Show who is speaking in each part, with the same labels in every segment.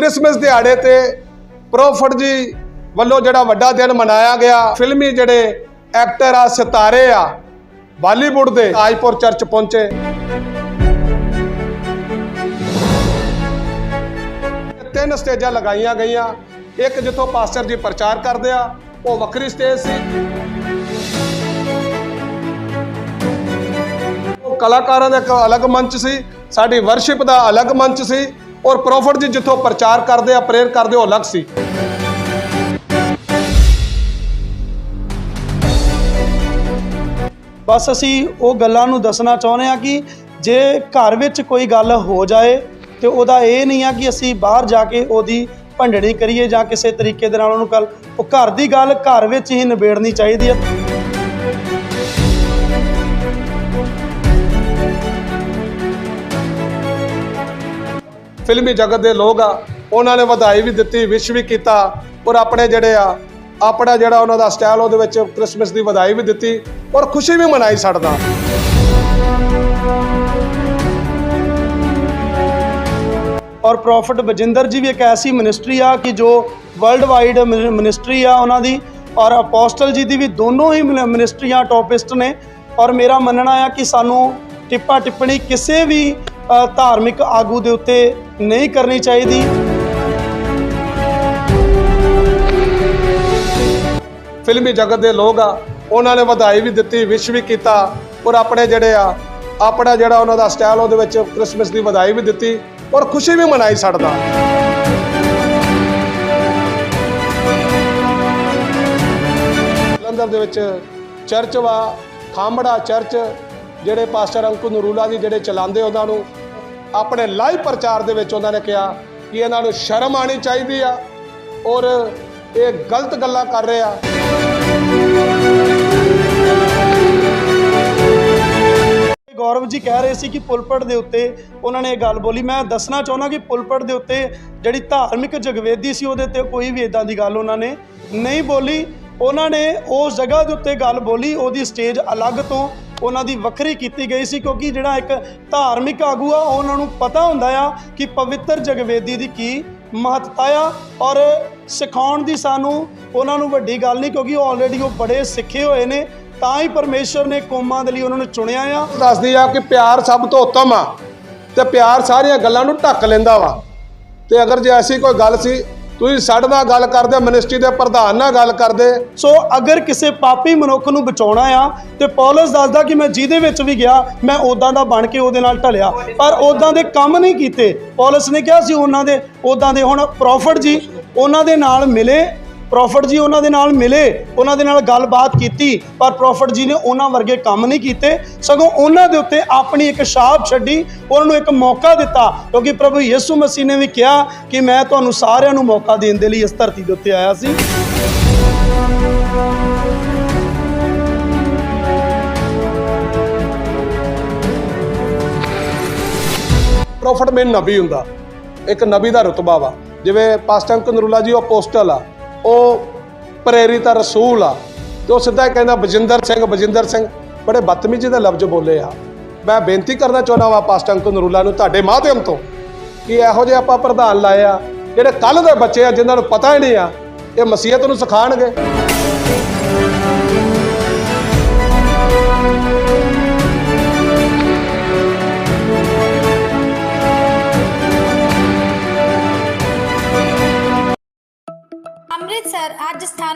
Speaker 1: Christmas ਦਿਹਾੜੇ ਤੇ ਪ੍ਰੋਫਟ ਜੀ ਵੱਲੋਂ ਜਿਹੜਾ ਵੱਡਾ ਦਿਨ ਮਨਾਇਆ ਗਿਆ, ਫਿਲਮੀ ਜਿਹੜੇ ਐਕਟਰ ਆ, ਸਿਤਾਰੇ ਆ, ਬਾਲੀਵੁੱਡ ਦੇ ਆਜਪੁਰ ਚਰਚ ਪਹੁੰਚੇ। ਤਿੰਨ ਸਟੇਜਾਂ ਲਗਾਈਆਂ ਗਈਆਂ। ਇੱਕ ਜਿੱਥੋਂ ਪਾਸਟਰ ਜੀ ਪ੍ਰਚਾਰ ਕਰਦੇ ਆ, ਉਹ ਵੱਖਰੀ ਸਟੇਜ ਸੀ। ਉਹ ਕਲਾਕਾਰਾਂ ਦਾ ਇੱਕ ਅਲੱਗ ਮੰਚ ਸੀ, ਸਾਡੀ ਵਰਸ਼ਿਪ ਦਾ ਅਲੱਗ ਮੰਚ ਸੀ। ਔਰ ਪ੍ਰੋਫਟ ਜੀ ਜਿੱਥੋਂ ਪ੍ਰਚਾਰ ਕਰਦੇ ਆ, ਪ੍ਰੇਅਰ ਕਰਦੇ ਉਹ ਅਲੱਗ ਸੀ।
Speaker 2: ਬਸ ਅਸੀਂ ਉਹ ਗੱਲਾਂ ਨੂੰ ਦੱਸਣਾ ਚਾਹੁੰਦੇ ਆ ਕਿ ਜੇ ਘਰ ਵਿੱਚ ਕੋਈ ਗੱਲ ਹੋ ਜਾਏ ਤੇ ਉਹਦਾ ਇਹ ਨਹੀਂ ਆ ਕਿ ਅਸੀਂ ਬਾਹਰ ਜਾ ਕੇ ਉਹਦੀ ਭੰਡਣੀ ਕਰੀਏ ਜਾਂ ਕਿਸੇ ਤਰੀਕੇ ਦੇ ਨਾਲ ਉਹਨੂੰ ਕੱਲ ਉਹ ਘਰ ਦੀ ਗੱਲ ਘਰ ਵਿੱਚ ਹੀ ਨਿਬੇੜਨੀ ਚਾਹੀਦੀ ਹੈ।
Speaker 1: ਫਿਲਮੀ ਜਗਤ ਦੇ ਲੋਕ ਆ, ਉਹਨਾਂ ਨੇ ਵਧਾਈ ਵੀ ਦਿੱਤੀ ਵਿਸ਼ ਵੀ ਕੀਤਾ, ਔਰ ਆਪਣੇ ਜਿਹੜੇ ਆ, ਆਪਣਾ ਜਿਹੜਾ ਉਹਨਾਂ ਦਾ ਸਟਾਈਲ ਉਹਦੇ ਵਿੱਚ ਕ੍ਰਿਸਮਸ ਦੀ ਵਧਾਈ ਵੀ ਦਿੱਤੀ, ਔਰ ਖੁਸ਼ੀ ਵੀ ਮਨਾਈ ਛੱਡਦਾ
Speaker 2: ਔਰ ਪ੍ਰੋਫਟ ਬਜਿੰਦਰ ਜੀ ਵੀ ਇੱਕ ਐਸੀ ਮਿਨਿਸਟਰੀ ਆ ਕਿ ਜੋ ਵਰਲਡ ਵਾਈਡ ਮਿਨਿਸਟਰੀ ਆ ਉਹਨਾਂ ਦੀ, ਔਰ ਅਪੋਸਟਲ ਜੀ ਦੀ ਵੀ ਦੋਨੋਂ ਹੀ ਮਿਨ- ਮਿਨਿਸਟਰੀਆਂ ਟੌਪਿਸਟ ਨੇ, ਔਰ ਮੇਰਾ ਮੰਨਣਾ ਆ ਕਿ ਸਾਨੂੰ ਟਿੱਪਾ ਟਿੱਪਣੀ ਕਿਸੇ ਵੀ ਧਾਰਮਿਕ ਆਗੂ ਦੇ ਉੱਤੇ ਨਹੀਂ ਕਰਨੀ ਚਾਹੀਦੀ।
Speaker 1: ਫਿਲਮੀ ਜਗਤ ਦੇ ਲੋਕ ਆ, ਉਹਨਾਂ ਨੇ ਵਧਾਈ ਵੀ ਦਿੱਤੀ ਵਿਸ਼ ਵੀ ਕੀਤਾ, ਔਰ ਆਪਣੇ ਜਿਹੜੇ ਆ, ਆਪਣਾ ਜਿਹੜਾ ਉਹਨਾਂ ਦਾ ਸਟਾਈਲ ਉਹਦੇ ਵਿੱਚ ਕ੍ਰਿਸਮਸ ਦੀ ਵਧਾਈ ਵੀ ਦਿੱਤੀ, ਔਰ ਖੁਸ਼ੀ ਵੀ ਮਨਾਈ ਛੱਡਦਾ ਜਲੰਧਰ ਦੇ ਵਿੱਚ ਚਰਚ ਵਾ ਖਾਮੜਾ ਚਰਚ ਜਿਹੜੇ ਪਾਸਟਰ ਅੰਕੁ ਨਰੂਲਾ ਜੀ ਜਿਹੜੇ ਚਲਾਉਂਦੇ ਉਹਨਾਂ ਨੂੰ ਆਪਣੇ ਲਾਈਵ ਪ੍ਰਚਾਰ ਦੇ ਵਿੱਚ ਉਹਨਾਂ ਨੇ ਕਿਹਾ ਕਿ ਇਹਨਾਂ ਨੂੰ ਸ਼ਰਮ ਆਣੀ ਚਾਹੀਦੀ ਆ ਔਰ ਇਹ ਗਲਤ ਗੱਲਾਂ ਕਰ ਰਹੇ ਆ।
Speaker 2: ਗੌਰਵ ਜੀ ਕਹਿ ਰਹੇ ਸੀ ਕਿ ਪੁਲਪੜ ਦੇ ਉੱਤੇ ਉਹਨਾਂ ਨੇ ਇਹ ਗੱਲ ਬੋਲੀ। ਮੈਂ ਦੱਸਣਾ ਚਾਹੁੰਦਾ ਕਿ ਪੁਲਪੜ ਦੇ ਉੱਤੇ ਜਿਹੜੀ ਧਾਰਮਿਕ ਜਗਵੇਦੀ ਸੀ, ਉਹਦੇ ਤੇ ਕੋਈ ਵੀ ਇਦਾਂ ਦੀ ਗੱਲ ਉਹਨਾਂ ਨੇ ਨਹੀਂ ਬੋਲੀ। ਉਹਨਾਂ ਨੇ ਉਸ ਜਗ੍ਹਾ ਦੇ ਉੱਤੇ ਗੱਲ ਬੋਲੀ, ਉਹਦੀ ਸਟੇਜ ਅਲੱਗ ਤੋਂ ਉਹਨਾਂ ਦੀ ਵੱਖਰੀ ਕੀਤੀ ਗਈ ਸੀ ਕਿਉਂਕਿ ਜਿਹੜਾ ਇੱਕ ਧਾਰਮਿਕ ਆਗੂ ਆ ਉਹਨਾਂ ਨੂੰ ਪਤਾ ਹੁੰਦਾ ਆ ਕਿ ਪਵਿੱਤਰ ਜਗਵੇਦੀ ਦੀ ਕੀ ਮਹੱਤਤਾ ਆ। ਔਰ ਸਿਖਾਉਣ ਦੀ ਸਾਨੂੰ ਉਹਨਾਂ ਨੂੰ ਵੱਡੀ ਗੱਲ ਨਹੀਂ ਕਿਉਂਕਿ ਆਲਰੇਡੀ ਉਹ ਬੜੇ ਸਿੱਖੇ ਹੋਏ ਨੇ। ਤਾਂ ਹੀ ਪਰਮੇਸ਼ਰ ਨੇ ਕੌਮਾਂ ਦੇ ਲਈ ਉਹਨਾਂ ਨੂੰ ਚੁਣਿਆ ਆ।
Speaker 1: ਦੱਸਦੀ ਆ ਕਿ ਪਿਆਰ ਸਭ ਤੋਂ ਉੱਤਮ ਆ ਤੇ ਪਿਆਰ ਸਾਰੀਆਂ ਗੱਲਾਂ ਨੂੰ ਢੱਕ ਲੈਂਦਾ ਵਾ। ਤੇ ਅਗਰ ਜੇ ਐਸੀ ਕੋਈ ਗੱਲ ਸੀ ਤੁਸੀਂ ਸਾਡੇ ਨਾਲ ਗੱਲ ਕਰਦੇ, ਮਿਨਿਸਟਰੀ ਦੇ ਪ੍ਰਧਾਨ ਨਾਲ ਗੱਲ ਕਰਦੇ।
Speaker 2: ਸੋ ਅਗਰ ਕਿਸੇ ਪਾਪੀ ਮਨੁੱਖ ਨੂੰ ਬਚਾਉਣਾ ਆ, ਤੇ ਪੌਲਸ ਦੱਸਦਾ ਕਿ ਮੈਂ ਜਿਹਦੇ ਵਿੱਚ ਵੀ ਗਿਆ, ਮੈਂ ਉਦਾਂ ਦਾ ਬਣ ਕੇ ਉਹਦੇ ਨਾਲ ਢਲਿਆ। ਪਰ ਉਦਾਂ ਦੇ ਕੰਮ ਨਹੀਂ ਕੀਤੇ। ਪੌਲਸ ਨੇ ਕਿਹਾ ਸੀ ਉਹਨਾਂ ਦੇ ਉਦਾਂ ਦੇ ਹੁਣ ਪ੍ਰੋਫਟ ਜੀ, ਉਹਨਾਂ ਦੇ ਨਾਲ ਮਿਲੇ। ਪ੍ਰੋਫਟ ਜੀ ਉਹਨਾਂ ਦੇ ਨਾਲ ਮਿਲੇ, ਉਹਨਾਂ ਦੇ ਨਾਲ ਗੱਲਬਾਤ ਕੀਤੀ, ਪਰ ਪ੍ਰੋਫਟ ਜੀ ਨੇ ਉਹਨਾਂ ਵਰਗੇ ਕੰਮ ਨਹੀਂ ਕੀਤੇ। ਸਗੋਂ ਉਹਨਾਂ ਦੇ ਉੱਤੇ ਆਪਣੀ ਇੱਕ ਛਾਪ ਛੱਡੀ, ਉਹਨਾਂ ਨੂੰ ਇੱਕ ਮੌਕਾ ਦਿੱਤਾ, ਕਿਉਂਕਿ ਪ੍ਰਭੂ ਯਿਸੂ ਮਸੀਹ ਨੇ ਵੀ ਕਿਹਾ ਕਿ ਮੈਂ ਤੁਹਾਨੂੰ ਸਾਰਿਆਂ ਨੂੰ ਮੌਕਾ ਦੇਣ ਦੇ ਲਈ ਇਸ ਧਰਤੀ ਦੇ ਉੱਤੇ ਆਇਆ ਸੀ।
Speaker 1: ਪ੍ਰੋਫਟ ਮੇਨ ਨਬੀ ਹੁੰਦਾ, ਇੱਕ ਨਬੀ ਦਾ ਰਤਬਾ ਵਾ। ਜਿਵੇਂ ਪਾਸਟਰ ਅੰਕ ਜੀ, ਉਹ ਅਪੋਸਟਲ ਆ। ਉਹ ਪ੍ਰੇਰਿਤ ਆ, ਰਸੂਲ ਆ, ਤੇ ਉਹ ਸਿੱਧਾ ਕਹਿੰਦਾ, ਬਜਿੰਦਰ ਸਿੰਘ ਬਜਿੰਦਰ ਸਿੰਘ। ਬੜੇ ਬਦਤਮੀਜ਼ੀ ਦੇ ਲਫ਼ਜ਼ ਬੋਲੇ ਆ। ਮੈਂ ਬੇਨਤੀ ਕਰਨਾ ਚਾਹੁੰਦਾ ਵਾਂ ਪਾਸਟਰ ਅੰਕ ਨਰੂਲਾ ਨੂੰ ਤੁਹਾਡੇ ਮਾਧਿਅਮ ਤੋਂ, ਕਿ ਇਹੋ ਜਿਹੇ ਆਪਾਂ ਪ੍ਰਧਾਨ ਲਾਏ ਆ, ਜਿਹੜੇ ਕੱਲ ਦੇ ਬੱਚੇ ਆ, ਜਿਨ੍ਹਾਂ ਨੂੰ ਪਤਾ ਹੀ ਨਹੀਂ ਆ, ਇਹ ਮਸੀਹਤ ਨੂੰ ਸਿਖਾਣਗੇ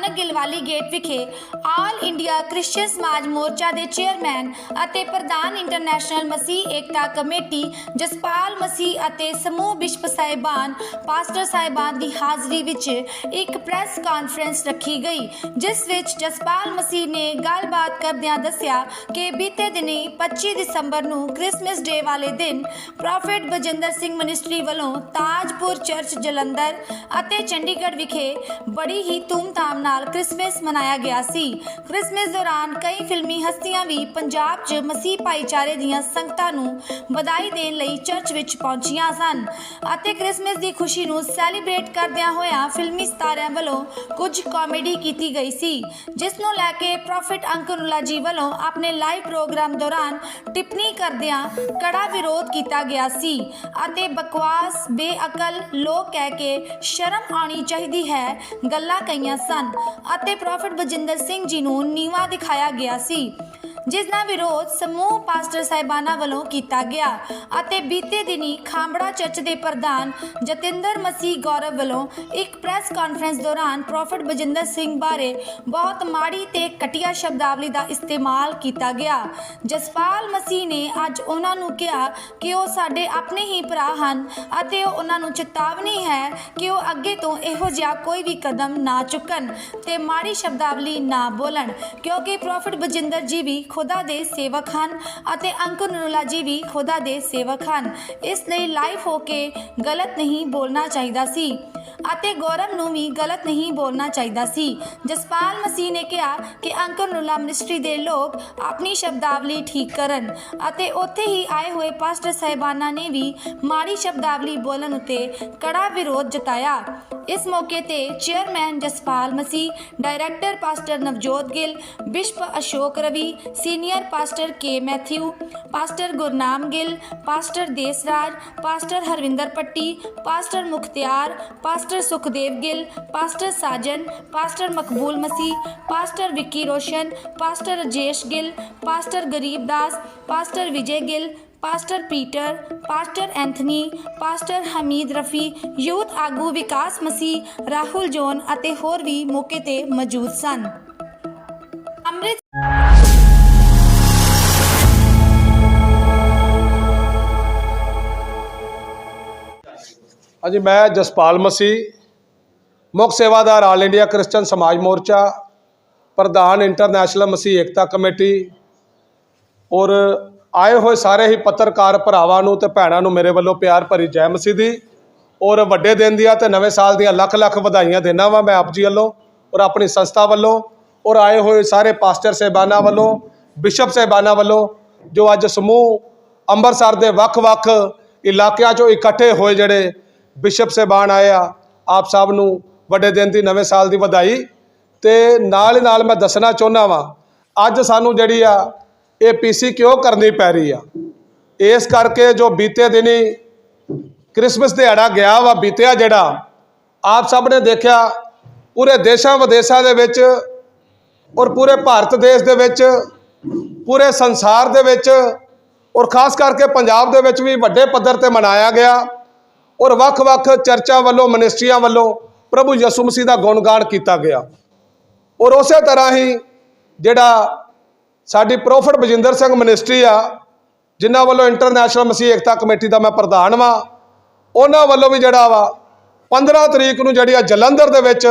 Speaker 3: ਅੱਜ ਗਿਲਵਾਲੀ ਗੇਟ ਵਿਖੇ ਆਲ ਇੰਡੀਆ ਕ੍ਰਿਸਚੀਅਨ ਸਮਾਜ ਮੋਰਚਾ ਦੇ ਚੇਅਰਮੈਨ ਅਤੇ ਪ੍ਰਧਾਨ ਇੰਟਰਨੈਸ਼ਨਲ ਮਸੀਹ ਏਕਤਾ ਕਮੇਟੀ ਜਸਪਾਲ ਮਸੀਹ ਅਤੇ ਸਮੂਹ ਬਿਸ਼ਪ ਸਾਹਿਬਾਨ, ਪਾਸਟਰ ਸਾਹਿਬਾਨ ਦੀ ਹਾਜ਼ਰੀ ਵਿੱਚ ਇੱਕ ਪ੍ਰੈਸ ਕਾਨਫਰੰਸ ਰੱਖੀ ਗਈ, ਜਿਸ ਵਿੱਚ ਜਸਪਾਲ ਮਸੀਹ ਨੇ ਗੱਲਬਾਤ ਕਰਦਿਆਂ ਦੱਸਿਆ ਕਿ ਬੀਤੇ ਦਿਨੀ 25 ਦਸੰਬਰ ਨੂੰ ਕ੍ਰਿਸਮਸ ਡੇ ਵਾਲੇ ਦਿਨ ਪ੍ਰੋਫੈਟ ਬਜਿੰਦਰ ਸਿੰਘ ਮਿਨਿਸਟਰੀ ਵੱਲੋਂ ਤਾਜਪੁਰ ਚਰਚ ਜਲੰਧਰ ਅਤੇ ਚੰਡੀਗੜ੍ਹ ਵਿਖੇ ਬੜੀ ਹੀ ਹੀ ਧੂਮਧਾਮ ਨਾਲ ਕ੍ਰਿਸਮਸ ਮਨਾਇਆ ਗਿਆ ਸੀ। ਕ੍ਰਿਸਮਸ ਦੌਰਾਨ ਕਈ ਫਿਲਮੀ ਹਸਤੀਆਂ ਵੀ ਪੰਜਾਬ 'ਚ ਮਸੀਹ ਭਾਈਚਾਰੇ ਦੀਆਂ ਸੰਗਤਾਂ ਨੂੰ ਵਧਾਈ ਦੇਣ ਲਈ ਚਰਚ ਵਿੱਚ ਪਹੁੰਚੀਆਂ ਸਨ ਅਤੇ ਕ੍ਰਿਸਮਸ ਦੀ ਖੁਸ਼ੀ ਨੂੰ ਸੈਲੀਬ੍ਰੇਟ ਕਰਦਿਆਂ ਹੋਇਆਂ ਫਿਲਮੀ ਸਿਤਾਰਿਆਂ ਵੱਲੋਂ ਕੁਝ ਕਾਮੇਡੀ ਕੀਤੀ ਗਈ ਸੀ, ਜਿਸ ਨੂੰ ਲੈ ਕੇ ਪ੍ਰੋਫਿਟ ਅੰਕਰੁਲਾ ਜੀ ਵੱਲੋਂ ਆਪਣੇ ਲਾਈਵ ਪ੍ਰੋਗਰਾਮ ਦੌਰਾਨ ਟਿੱਪਣੀ ਕਰਦਿਆਂ ਕੜਾ ਵਿਰੋਧ ਕੀਤਾ ਗਿਆ ਸੀ ਅਤੇ ਬਕਵਾਸ, ਬੇਅਕਲ ਲੋਕ ਕਹਿ ਕੇ ਸ਼ਰਮ ਆਉਣੀ ਚਾਹੀਦੀ ਹੈ, ਗੱਲਾਂ ਕਹੀਆਂ ਸਨ। ਅਤੇ ਪ੍ਰੋਫਿਟ ਬਜਿੰਦਰ ਸਿੰਘ ਜੀ ਨੂੰ ਨੀਵਾ ਦਿਖਾਇਆ ਗਿਆ ਸੀ। ਜਿਸ ਦਾ ਵਿਰੋਧ ਸਮੂਹ ਪਾਸਟਰ ਸਾਹਿਬਾਨਾਂ ਵੱਲੋਂ ਕੀਤਾ ਗਿਆ ਅਤੇ ਬੀਤੇ ਦਿਨੀ ਖਾਂਬੜਾ ਚਰਚ ਦੇ ਪ੍ਰਧਾਨ ਜਤਿੰਦਰ ਮਸੀਹ ਗੌਰਵ ਵੱਲੋਂ ਇੱਕ ਪ੍ਰੈਸ ਕਾਨਫਰੰਸ ਦੌਰਾਨ ਪ੍ਰੋਫਿਟ ਬਜਿੰਦਰ ਸਿੰਘ ਬਾਰੇ ਬਹੁਤ ਮਾੜੀ ਤੇ ਘਟੀਆ ਸ਼ਬਦਾਵਲੀ ਦਾ ਇਸਤੇਮਾਲ ਕੀਤਾ ਗਿਆ। ਜਸਪਾਲ ਮਸੀਹ ਨੇ ਅੱਜ ਉਹਨਾਂ ਨੂੰ ਕਿਹਾ ਕਿ ਉਹ ਸਾਡੇ ਆਪਣੇ ਹੀ ਭਰਾ ਹਨ ਅਤੇ ਉਹ ਉਹਨਾਂ ਨੂੰ ਚੇਤਾਵਨੀ ਹੈ ਕਿ ਉਹ ਅੱਗੇ ਤੋਂ ਇਹੋ ਜਿਹਾ ਕੋਈ ਵੀ ਕਦਮ ਨਾ ਚੁੱਕਣ ਤੇ ਮਾੜੀ ਸ਼ਬਦਾਵਲੀ ਨਾ ਬੋਲਣ ਕਿਉਂਕਿ ਪ੍ਰੋਫਿਟ ਬਜਿੰਦਰ ਜੀ ਵੀ ਖੁਦਾ ਦੇ ਸੇਵਕ ਹਨ ਅਤੇ ਅੰਕੁਰ ਨਰੂਲਾ ਜੀ ਵੀ ਖੁਦਾ ਦੇ ਸੇਵਕ ਹਨ। ਇਸ ਲਈ ਲਾਈਵ ਹੋ ਕੇ ਗਲਤ ਨਹੀਂ ਬੋਲਣਾ ਚਾਹੀਦਾ ਸੀ ਅਤੇ ਗੌਰਵ ਨੂੰ ਵੀ ਗਲਤ ਨਹੀਂ ਬੋਲਣਾ ਚਾਹੀਦਾ ਸੀ। ਜਸਪਾਲ ਮਸੀਹ ਨੇ ਕਿਹਾ ਕਿ ਅੰਕਰ ਨੁੱਲਾ ਮਿਨਿਸਟਰੀ ਦੇ ਲੋਕ ਆਪਣੀ ਸ਼ਬਦਾਵਲੀ ਠੀਕ ਕਰਨ ਅਤੇ ਉੱਥੇ ਹੀ ਆਏ ਹੋਏ ਪਾਸਟਰ ਸਾਹਿਬਾਨਾਂ ਨੇ ਵੀ ਮਾੜੀ ਸ਼ਬਦਾਵਲੀ ਬੋਲਣ ਉਤੇ ਕੜਾ ਵਿਰੋਧ ਜਤਾਇਆ। ਇਸ ਮੌਕੇ ਤੇ chairman Jaspal Masih, director pastor Navjot Gill, bishop Ashok Ravi senior pastor K Mathew, pastor Gurnam Gill, pastor Desraj, pastor Harvinder Patti, pastor Mukhtiar, pastor Sukhdev Gill, pastor Sajan, pastor Maqbool Masih, pastor Vicky Roshan, pastor Rajesh Gill, pastor Garib Das, pastor Vijay Gill, pastor Peter, pastor Anthony, pastor Hamid Rafi, youth ਆਗੂ ਵਿਕਾਸ ਮਸੀਹ Rahul zone ਅਤੇ ਹੋਰ ਵੀ ਮੌਕੇ ਤੇ ਮੌਜੂਦ ਸਨ।
Speaker 1: ਹਾਂਜੀ, ਮੈਂ ਜਸਪਾਲ ਮਸੀਹ ਮੁੱਖ ਸੇਵਾਦਾਰ ਆਲ ਇੰਡੀਆ ਕ੍ਰਿਸਚਨ ਸਮਾਜ ਮੋਰਚਾ, ਪ੍ਰਧਾਨ ਇੰਟਰਨੈਸ਼ਨਲ ਮਸੀਹ ਏਕਤਾ ਕਮੇਟੀ, ਔਰ ਆਏ ਹੋਏ ਸਾਰੇ ਹੀ ਪੱਤਰਕਾਰ ਭਰਾਵਾਂ ਨੂੰ ਤੇ ਭੈਣਾਂ ਨੂੰ ਮੇਰੇ ਵੱਲੋਂ ਪਿਆਰ ਭਰੀ ਜੈ ਮਸੀਹ ਦੀ, ਔਰ ਵੱਡੇ ਦਿਨ ਦੀਆਂ ਤੇ ਨਵੇਂ ਸਾਲ ਦੀਆਂ ਲੱਖ ਲੱਖ ਵਧਾਈਆਂ ਦੇਣਾ ਵਾਂ ਮੈਂ ਆਪ ਜੀ ਵੱਲੋਂ, ਔਰ ਆਪਣੀ ਸੰਸਥਾ ਵੱਲੋਂ, ਔਰ ਆਏ ਹੋਏ ਸਾਰੇ ਪਾਸਟਰ ਸਾਹਿਬਾਨਾਂ ਵੱਲੋਂ, ਬਿਸ਼ਪ ਸਾਹਿਬਾਨਾਂ ਵੱਲੋਂ, ਜੋ ਅੱਜ ਸਮੂਹ ਅੰਮ੍ਰਿਤਸਰ ਦੇ ਵੱਖ-ਵੱਖ ਇਲਾਕਿਆਂ 'ਚੋਂ ਇਕੱਠੇ ਹੋਏ ਜਿਹੜੇ ਬਿਸ਼ਪ ਸਾਹਿਬਾਨ ਆਏ ਆ, ਆਪ ਸਭ ਨੂੰ ਵੱਡੇ ਦਿਨ ਦੀ ਨਵੇਂ ਸਾਲ ਦੀ ਵਧਾਈ ਤੇ ਨਾਲ ਹੀ ਨਾਲ ਮੈਂ ਦੱਸਣਾ ਚਾਹੁੰਦਾ ਵਾਂ, ਅੱਜ ਸਾਨੂੰ ਜਿਹੜੀ ਆ ਇਹ ਪੀਸੀ ਕਿਉਂ ਕਰਨੀ ਪੈ ਰਹੀ ਆ? ਇਸ ਕਰਕੇ ਜੋ ਬੀਤੇ ਦਿਨੀ ਕ੍ਰਿਸਮਸ ਦਿਹਾੜਾ ਗਿਆ ਵਾ, ਬੀਤਿਆ ਜਿਹੜਾ, ਆਪ ਸਭ ਨੇ ਦੇਖਿਆ, ਪੂਰੇ ਦੇਸ਼ਾਂ ਵਿਦੇਸ਼ਾਂ ਦੇ ਵਿੱਚ ਔਰ ਪੂਰੇ ਭਾਰਤ ਦੇਸ਼ ਦੇ ਵਿੱਚ, ਪੂਰੇ ਸੰਸਾਰ ਦੇ ਵਿੱਚ ਔਰ ਖਾਸ ਕਰਕੇ ਪੰਜਾਬ ਦੇ ਵਿੱਚ ਵੀ ਵੱਡੇ ਪੱਧਰ ਤੇ ਮਨਾਇਆ ਗਿਆ। ਔਰ ਵੱਖ-ਵੱਖ ਚਰਚਾਂ ਵੱਲੋਂ, ਮਨਿਸਟਰੀਆਂ ਵੱਲੋਂ ਪ੍ਰਭੂ ਯਿਸੂ ਮਸੀਹ ਦਾ ਗੁਣਗਾਨ ਕੀਤਾ ਗਿਆ। ਔਰ ਉਸੇ ਤਰ੍ਹਾਂ ਹੀ ਜਿਹੜਾ ਸਾਡੀ ਪ੍ਰੋਫਿਟ ਬਜਿੰਦਰ ਸਿੰਘ ਮਨਿਸਟਰੀ ਆ, ਜਿਨ੍ਹਾਂ ਵੱਲੋਂ ਇੰਟਰਨੈਸ਼ਨਲ ਮਸੀਹ ਏਕਤਾ ਕਮੇਟੀ ਦਾ ਮੈਂ ਪ੍ਰਧਾਨ ਵਾਂ, ਉਹਨਾਂ ਵੱਲੋਂ ਵੀ ਜਿਹੜਾ ਵਾ 15 ਤਰੀਕ ਨੂੰ ਜਿਹੜੀ ਆ ਜਲੰਧਰ ਦੇ ਵਿੱਚ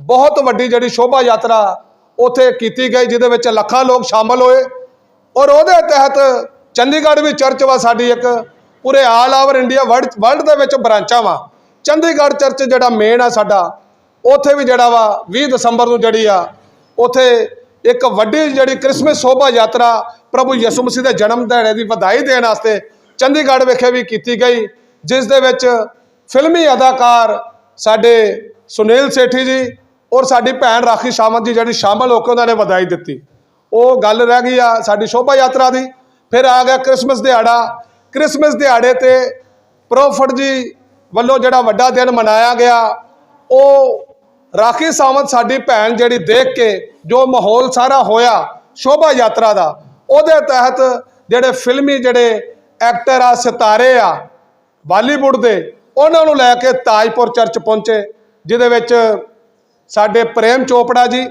Speaker 1: ਬਹੁਤ ਵੱਡੀ ਜਿਹੜੀ ਸ਼ੋਭਾ ਯਾਤਰਾ ਉੱਥੇ ਕੀਤੀ ਗਈ, ਜਿਹਦੇ ਵਿੱਚ ਲੱਖਾਂ ਲੋਕ ਸ਼ਾਮਲ ਹੋਏ। ਔਰ ਉਹਦੇ ਤਹਿਤ ਚੰਡੀਗੜ੍ਹ ਵੀ ਚਰਚ ਵਾ ਸਾਡੀ ਇੱਕ ਪੂਰੇ all over India world world ਦੇ ਵਿੱਚ ਬ੍ਰਾਂਚਾਂ ਵਾ। ਚੰਡੀਗੜ੍ਹ ਚਰਚ ਜਿਹੜਾ ਮੇਨ ਆ ਸਾਡਾ, ਉੱਥੇ ਵੀ ਜਿਹੜਾ ਵਾ 20 ਦਸੰਬਰ ਨੂੰ ਜਿਹੜੀ ਆ, ਉੱਥੇ ਇੱਕ ਵੱਡੀ ਜਿਹੜੀ ਕ੍ਰਿਸਮਸ ਸ਼ੋਭਾ ਯਾਤਰਾ ਪ੍ਰਭੂ ਯਿਸੂ ਮਸੀਹ ਦੇ ਜਨਮ ਦਿਹਾੜੇ ਦੀ ਵਧਾਈ ਦੇਣ ਵਾਸਤੇ ਚੰਡੀਗੜ੍ਹ ਵਿਖੇ ਵੀ ਕੀਤੀ ਗਈ, ਜਿਸ ਦੇ ਵਿੱਚ ਫਿਲਮੀ ਅਦਾਕਾਰ ਸਾਡੇ ਸੁਨੀਲ ਸੇਠੀ ਜੀ ਔਰ ਸਾਡੀ ਭੈਣ ਰਾਖੀ ਸ਼ਾਮਤ ਜੀ ਜਿਹੜੀ ਸ਼ਾਮਲ ਹੋ ਕੇ ਉਹਨਾਂ ਨੇ ਵਧਾਈ ਦਿੱਤੀ। ਉਹ ਗੱਲ ਰਹਿ ਗਈ ਆ ਸਾਡੀ ਸ਼ੋਭਾ ਯਾਤਰਾ ਦੀ, ਫਿਰ ਆ ਗਿਆ ਕ੍ਰਿਸਮਸ ਦਿਹਾੜਾ ਕ੍ਰਿਸਮਸ ਦਿਹਾੜੇ ਤੇ ਪ੍ਰੋਫਟ ਜੀ ਵੱਲੋਂ ਜਿਹੜਾ ਵੱਡਾ ਦਿਨ ਮਨਾਇਆ ਗਿਆ, ਉਹ ਰਾਖੀ ਸਾਵੰਤ ਸਾਡੀ ਭੈਣ ਜਿਹੜੀ ਦੇਖ ਕੇ ਜੋ ਮਾਹੌਲ ਸਾਰਾ ਹੋਇਆ, ਸ਼ੋਭਾ ਯਾਤਰਾ ਦਾ, ਉਹਦੇ ਤਹਿਤ ਜਿਹੜੇ ਫਿਲਮੀ ਜਿਹੜੇ ਐਕਟਰ ਆ, ਸਿਤਾਰੇ ਆ, ਬਾਲੀਵੁੱਡ ਦੇ, ਉਹਨਾਂ ਨੂੰ ਲੈ ਕੇ ਤਾਜਪੁਰ ਚਰਚ ਪਹੁੰਚੇ, ਜਿਹਦੇ ਵਿੱਚ ਸਾਡੇ ਪ੍ਰੇਮ ਚੋਪੜਾ ਜੀ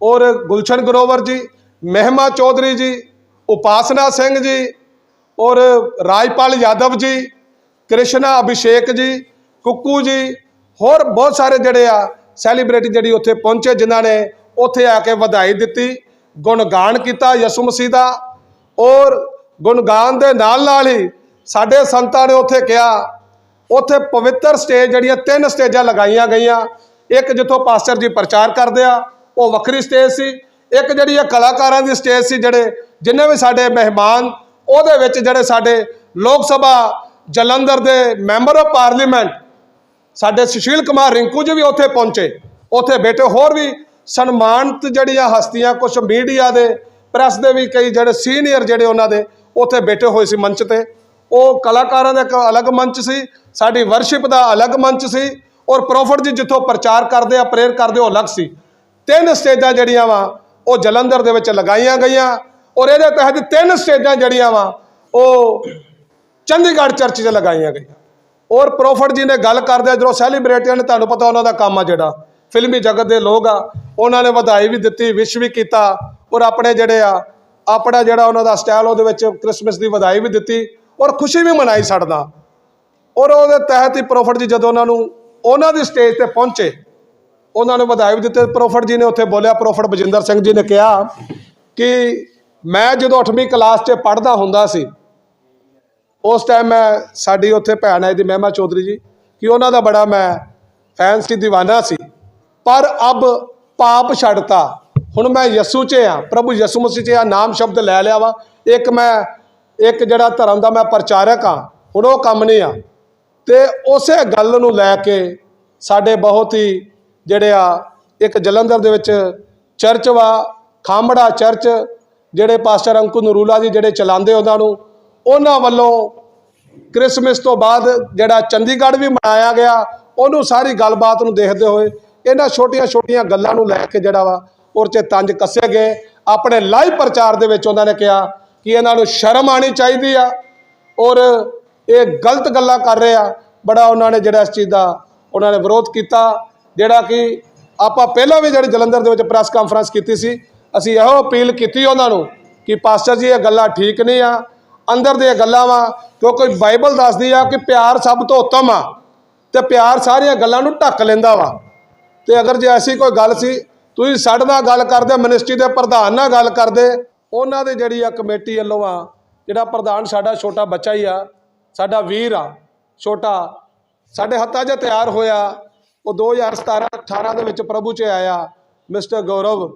Speaker 1: ਔਰ ਗੁਲਸ਼ਨ ਗਰੋਵਰ ਜੀ, ਮਹਿਮਾ ਚੌਧਰੀ ਜੀ, ਉਪਾਸਨਾ ਸਿੰਘ ਜੀ ਔਰ ਰਾਜਪਾਲ ਯਾਦਵ ਜੀ, ਕ੍ਰਿਸ਼ਨਾ, ਅਭਿਸ਼ੇਕ ਜੀ, ਕੁੱਕੂ ਜੀ, ਹੋਰ ਬਹੁਤ ਸਾਰੇ ਜਿਹੜੇ ਆ ਸੈਲੀਬ੍ਰਿਟੀ ਜਿਹੜੀ ਉੱਥੇ ਪਹੁੰਚੇ ਜਿਨ੍ਹਾਂ ਨੇ ਉੱਥੇ ਆ ਕੇ ਵਧਾਈ ਦਿੱਤੀ, ਗੁਣਗਾਨ ਕੀਤਾ ਯਿਸੂ ਮਸੀਹ ਦਾ ਔਰ ਗੁਣਗਾਨ ਦੇ ਨਾਲ ਨਾਲ ਹੀ ਸਾਡੇ ਸੰਤਾਂ ਨੇ ਉੱਥੇ ਕਿਹਾ, ਉੱਥੇ ਪਵਿੱਤਰ ਸਟੇਜ ਜਿਹੜੀਆਂ ਤਿੰਨ ਸਟੇਜਾਂ ਲਗਾਈਆਂ ਗਈਆਂ, ਇੱਕ ਜਿੱਥੋਂ ਪਾਸਟਰ ਜੀ ਪ੍ਰਚਾਰ ਕਰਦੇ ਆ, ਉਹ ਵੱਖਰੀ ਸਟੇਜ ਸੀ, ਇੱਕ ਜਿਹੜੀ ਇਹ ਕਲਾਕਾਰਾਂ ਦੀ ਸਟੇਜ ਸੀ ਜਿਹੜੇ, ਜਿੰਨੇ ਵੀ ਸਾਡੇ ਮਹਿਮਾਨ ਉਹਦੇ ਵਿੱਚ ਜਿਹੜੇ ਸਾਡੇ ਲੋਕ ਸਭਾ ਜਲੰਧਰ ਦੇ ਮੈਂਬਰ ਆਫ ਪਾਰਲੀਮੈਂਟ ਸਾਡੇ ਸੁਸ਼ੀਲ ਕੁਮਾਰ ਰਿੰਕੂ ਜੀ ਵੀ ਉੱਥੇ ਪਹੁੰਚੇ। ਉੱਥੇ ਬੈਠੇ ਹੋਰ ਵੀ ਸਨਮਾਨਿਤ ਜਿਹੜੀਆਂ ਹਸਤੀਆਂ ਕੁਝ ਮੀਡੀਆ ਦੇ ਪ੍ਰੈਸ ਦੇ ਵੀ ਕਈ ਜਿਹੜੇ ਸੀਨੀਅਰ ਜਿਹੜੇ ਉਹਨਾਂ ਦੇ ਉੱਥੇ ਬੈਠੇ ਹੋਏ ਸੀ ਮੰਚ ਤੇ। ਉਹ ਕਲਾਕਾਰਾਂ ਦਾ ਇੱਕ ਅਲੱਗ ਮੰਚ ਸੀ, ਸਾਡੀ ਵਰਸ਼ਿਪ ਦਾ ਅਲੱਗ ਮੰਚ ਸੀ ਔਰ ਪ੍ਰੋਫਟ ਜੀ ਜਿੱਥੋਂ ਪ੍ਰਚਾਰ ਕਰਦੇ ਆ, ਪ੍ਰੇਰ ਕਰਦੇ ਉਹ ਅਲੱਗ ਸੀ। ਤਿੰਨ ਸਟੇਜਾਂ ਜਿਹੜੀਆਂ ਵਾ, ਉਹ ਜਲੰਧਰ ਦੇ ਵਿੱਚ ਲਗਾਈਆਂ ਗਈਆਂ। ਔਰ ਇਹਦੇ ਤਹਿਤ ਤਿੰਨ ਸਟੇਜਾਂ ਜਿਹੜੀਆਂ ਵਾ, ਉਹ ਚੰਡੀਗੜ੍ਹ ਚਰਚ 'ਚ ਲਗਾਈਆਂ ਗਈਆਂ। ਔਰ ਪ੍ਰੋਫਟ ਜੀ ਨੇ ਗੱਲ ਕਰਦੇ ਜਦੋਂ ਸੈਲੀਬ੍ਰਿਟੀਆਂ ਨੇ, ਤੁਹਾਨੂੰ ਪਤਾ ਉਹਨਾਂ ਦਾ ਕੰਮ ਆ ਜਿਹੜਾ, ਫਿਲਮੀ ਜਗਤ ਦੇ ਲੋਕ ਆ, ਉਹਨਾਂ ਨੇ ਵਧਾਈ ਵੀ ਦਿੱਤੀ, ਵਿਸ਼ ਵੀ ਕੀਤਾ, ਔਰ ਆਪਣੇ ਜਿਹੜੇ ਆ, ਆਪਣਾ ਜਿਹੜਾ ਉਹਨਾਂ ਦਾ ਸਟਾਈਲ ਉਹਦੇ ਵਿੱਚ ਕ੍ਰਿਸਮਸ ਦੀ ਵਧਾਈ ਵੀ ਦਿੱਤੀ, ਔਰ ਖੁਸ਼ੀ ਵੀ ਮਨਾਈ ਛੱਡਦਾ ਔਰ ਉਹਦੇ ਤਹਿਤ ਹੀ ਪ੍ਰੋਫਟ ਜੀ ਜਦੋਂ ਉਹਨਾਂ ਨੂੰ, ਉਹਨਾਂ ਦੀ ਸਟੇਜ ਤੇ ਪਹੁੰਚੇ, ਉਹਨਾਂ ਨੂੰ ਵਧਾਈ ਵੀ ਦਿੱਤੀ। ਪ੍ਰੋਫਟ ਜੀ ਨੇ ਉੱਥੇ ਬੋਲਿਆ, ਪ੍ਰੋਫਟ ਬਜਿੰਦਰ ਸਿੰਘ ਜੀ ਨੇ ਕਿਹਾ ਕਿ ਮੈਂ ਜਦੋਂ 8ਵੀਂ ਕਲਾਸ 'ਚ ਪੜ੍ਹਦਾ ਹੁੰਦਾ ਸੀ, ਉਸ ਟਾਈਮ ਮੈਂ, ਸਾਡੀ ਉੱਥੇ ਭੈਣ ਆਈ ਦੀ ਮਹਿਮਾ ਚੌਧਰੀ ਜੀ, ਕਿ ਉਹਨਾਂ ਦਾ ਬੜਾ ਮੈਂ ਫੈਨ ਸੀ دیਵਾਨਾ ਸੀ। ਪਰ ਅਬ ਪਾਪ ਛੱਡਤਾ। ਹੁਣ ਮੈਂ ਯਸੂ 'ਚ ਆ ਪ੍ਰਭੂ ਯਸੂ ਮਸੀਹ 'ਚ ਆ ਨਾਮ ਸ਼ਬਦ ਲੈ ਲਿਆ ਵਾ। ਇੱਕ ਮੈਂ, ਇੱਕ ਜਿਹੜਾ ਧਰਮ ਦਾ ਮੈਂ ਪ੍ਰਚਾਰਕ ਆ ਹੁਣ ਉਹ ਕੰਮ ਨਹੀਂ ਆ। ਤੇ ਉਸੇ ਗੱਲ ਨੂੰ ਲੈ ਕੇ ਸਾਡੇ ਬਹੁਤ ਹੀ ਜਿਹੜੇ ਆ, ਇੱਕ ਜਲੰਧਰ ਦੇ ਵਿੱਚ ਚਰਚ ਵਾ ਖਾਮੜਾ ਚਰਚ ਜਿਹੜੇ ਪਾਸਟਰ ਅੰਕੂ ਨਰੂਲਾ ਜੀ ਜਿਹੜੇ ਚਲਾਉਂਦੇ ਉਹਨਾਂ ਨੂੰ, ਉਹਨਾਂ ਵੱਲੋਂ ਕ੍ਰਿਸਮਸ ਤੋਂ ਬਾਅਦ ਜਿਹੜਾ ਚੰਡੀਗੜ੍ਹ ਵੀ ਮਨਾਇਆ ਗਿਆ, ਉਹਨੂੰ ਸਾਰੀ ਗੱਲਬਾਤ ਨੂੰ ਦੇਖਦੇ ਹੋਏ ਇਹਨਾਂ ਛੋਟੀਆਂ-ਛੋਟੀਆਂ ਗੱਲਾਂ ਨੂੰ ਲੈ ਕੇ ਜਿਹੜਾ ਵਾ ਉਹ 'ਚ ਤੰਜ ਕੱਸੇ ਗਏ। ਆਪਣੇ ਲਾਈਵ ਪ੍ਰਚਾਰ ਦੇ ਵਿੱਚ ਉਹਨਾਂ ਨੇ ਕਿਹਾ ਕਿ ਇਹਨਾਂ ਨੂੰ ਸ਼ਰਮ ਆਣੀ ਚਾਹੀਦੀ ਆ ਔਰ ਇਹ ਗਲਤ ਗੱਲਾਂ ਕਰ ਰਹੇ ਆ। ਬੜਾ ਉਹਨਾਂ ਨੇ ਜਿਹੜਾ ਇਸ ਚੀਜ਼ ਦਾ ਉਹਨਾਂ ਨੇ ਵਿਰੋਧ ਕੀਤਾ, ਜਿਹੜਾ ਕਿ ਆਪਾਂ ਪਹਿਲਾਂ ਵੀ ਜਿਹੜੀ ਜਲੰਧਰ ਦੇ ਵਿੱਚ ਪ੍ਰੈਸ ਕਾਨਫਰੰਸ ਕੀਤੀ ਸੀ ਅਸੀਂ ਇਹੋ ਅਪੀਲ ਕੀਤੀ ਉਹਨਾਂ ਨੂੰ ਕਿ ਪਾਸਟਰ ਜੀ, ਇਹ ਗੱਲਾਂ ਠੀਕ ਨਹੀਂ ਆ। ਅੰਦਰ ਦੀਆਂ ਗੱਲਾਂ ਵਾ, ਕਿਉਂਕਿ ਬਾਈਬਲ ਦੱਸਦੀ ਆ ਕਿ ਪਿਆਰ ਸਭ ਤੋਂ ਉੱਤਮ ਆ ਤੇ ਪਿਆਰ ਸਾਰੀਆਂ ਗੱਲਾਂ ਨੂੰ ਢੱਕ ਲੈਂਦਾ ਵਾ। ਤੇ ਅਗਰ ਜੇ ਐਸੀ ਕੋਈ ਗੱਲ ਸੀ, ਤੁਸੀਂ ਸਾਡੇ ਨਾਲ ਗੱਲ ਕਰਦੇ, ਮਿਨਿਸਟਰੀ ਦੇ ਪ੍ਰਧਾਨ ਨਾਲ ਗੱਲ ਕਰਦੇ, ਉਹਨਾਂ ਦੇ ਜਿਹੜੀ ਆ ਕਮੇਟੀ ਵੱਲੋਂ ਆ, ਜਿਹੜਾ ਪ੍ਰਧਾਨ ਸਾਡਾ ਛੋਟਾ ਬੱਚਾ ਹੀ ਆ, ਸਾਡਾ ਵੀਰ ਆ, ਛੋਟਾ, ਸਾਡੇ ਹੱਥਾਂ 'ਚ ਤਿਆਰ ਹੋਇਆ, ਉਹ 2017 18 ਦੇ ਵਿੱਚ ਪ੍ਰਭੂ 'ਚ ਆਇਆ, ਮਿਸਟਰ ਗੌਰਵ।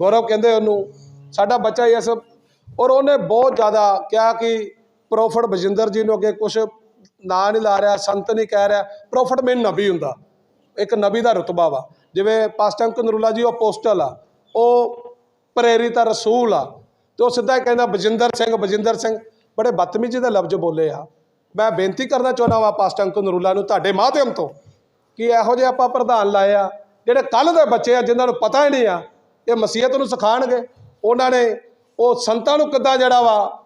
Speaker 1: ਗੌਰਵ ਕਹਿੰਦੇ ਉਹਨੂੰ, ਸਾਡਾ ਬੱਚਾ ਹੀ ਇਸ ਔਰ ਉਹਨੇ ਬਹੁਤ ਜ਼ਿਆਦਾ ਕਿਹਾ ਕਿ ਪ੍ਰੋਫਟ ਬਜਿੰਦਰ ਜੀ ਨੂੰ ਅੱਗੇ ਕੁਝ ਨਾਂ ਨਹੀਂ ਲਾ ਰਿਹਾ, ਸੰਤ ਨਹੀਂ ਕਹਿ ਰਿਹਾ। ਪ੍ਰੋਫਟ ਮੇਨ ਨਬੀ ਹੁੰਦਾ, ਇੱਕ ਨਬੀ ਦਾ ਰਤਬਾ ਵਾ। ਜਿਵੇਂ ਪਾਸਟਰ ਅੰਕਲ ਜੀ, ਉਹ ਪੋਸਟਲ ਆ, ਉਹ ਪ੍ਰੇਰਿਤ ਰਸੂਲ ਆ। ਤੇ ਉਹ ਸਿੱਧਾ ਕਹਿੰਦਾ, ਬਜਿੰਦਰ ਸਿੰਘ ਬਜਿੰਦਰ ਸਿੰਘ। ਬੜੇ ਬਦਤਮੀਜ਼ੀ ਦੇ ਲਫ਼ਜ਼ ਬੋਲੇ ਆ। ਮੈਂ ਬੇਨਤੀ ਕਰਨਾ ਚਾਹੁੰਦਾ ਵਾਂ ਪਾਸਟਰ ਅੰਕਲ ਨੂੰ ਤੁਹਾਡੇ ਮਾਧਿਅਮ ਤੋਂ, ਕਿ ਇਹੋ ਜਿਹੇ ਆਪਾਂ ਪ੍ਰਧਾਨ ਲਾਏ ਆ, ਜਿਹੜੇ ਕੱਲ ਦੇ ਬੱਚੇ ਆ, ਜਿਨ੍ਹਾਂ ਨੂੰ ਪਤਾ ਹੀ ਨਹੀਂ ਆ ਇਹ ਮਸੀਹਤ ਨੂੰ ਸਿਖਾਣਗੇ ਉਹਨਾਂ ਨੇ ਉਹ ਸੰਤਾਂ ਨੂੰ ਕਿੱਦਾਂ ਜਿਹੜਾ ਵਾ,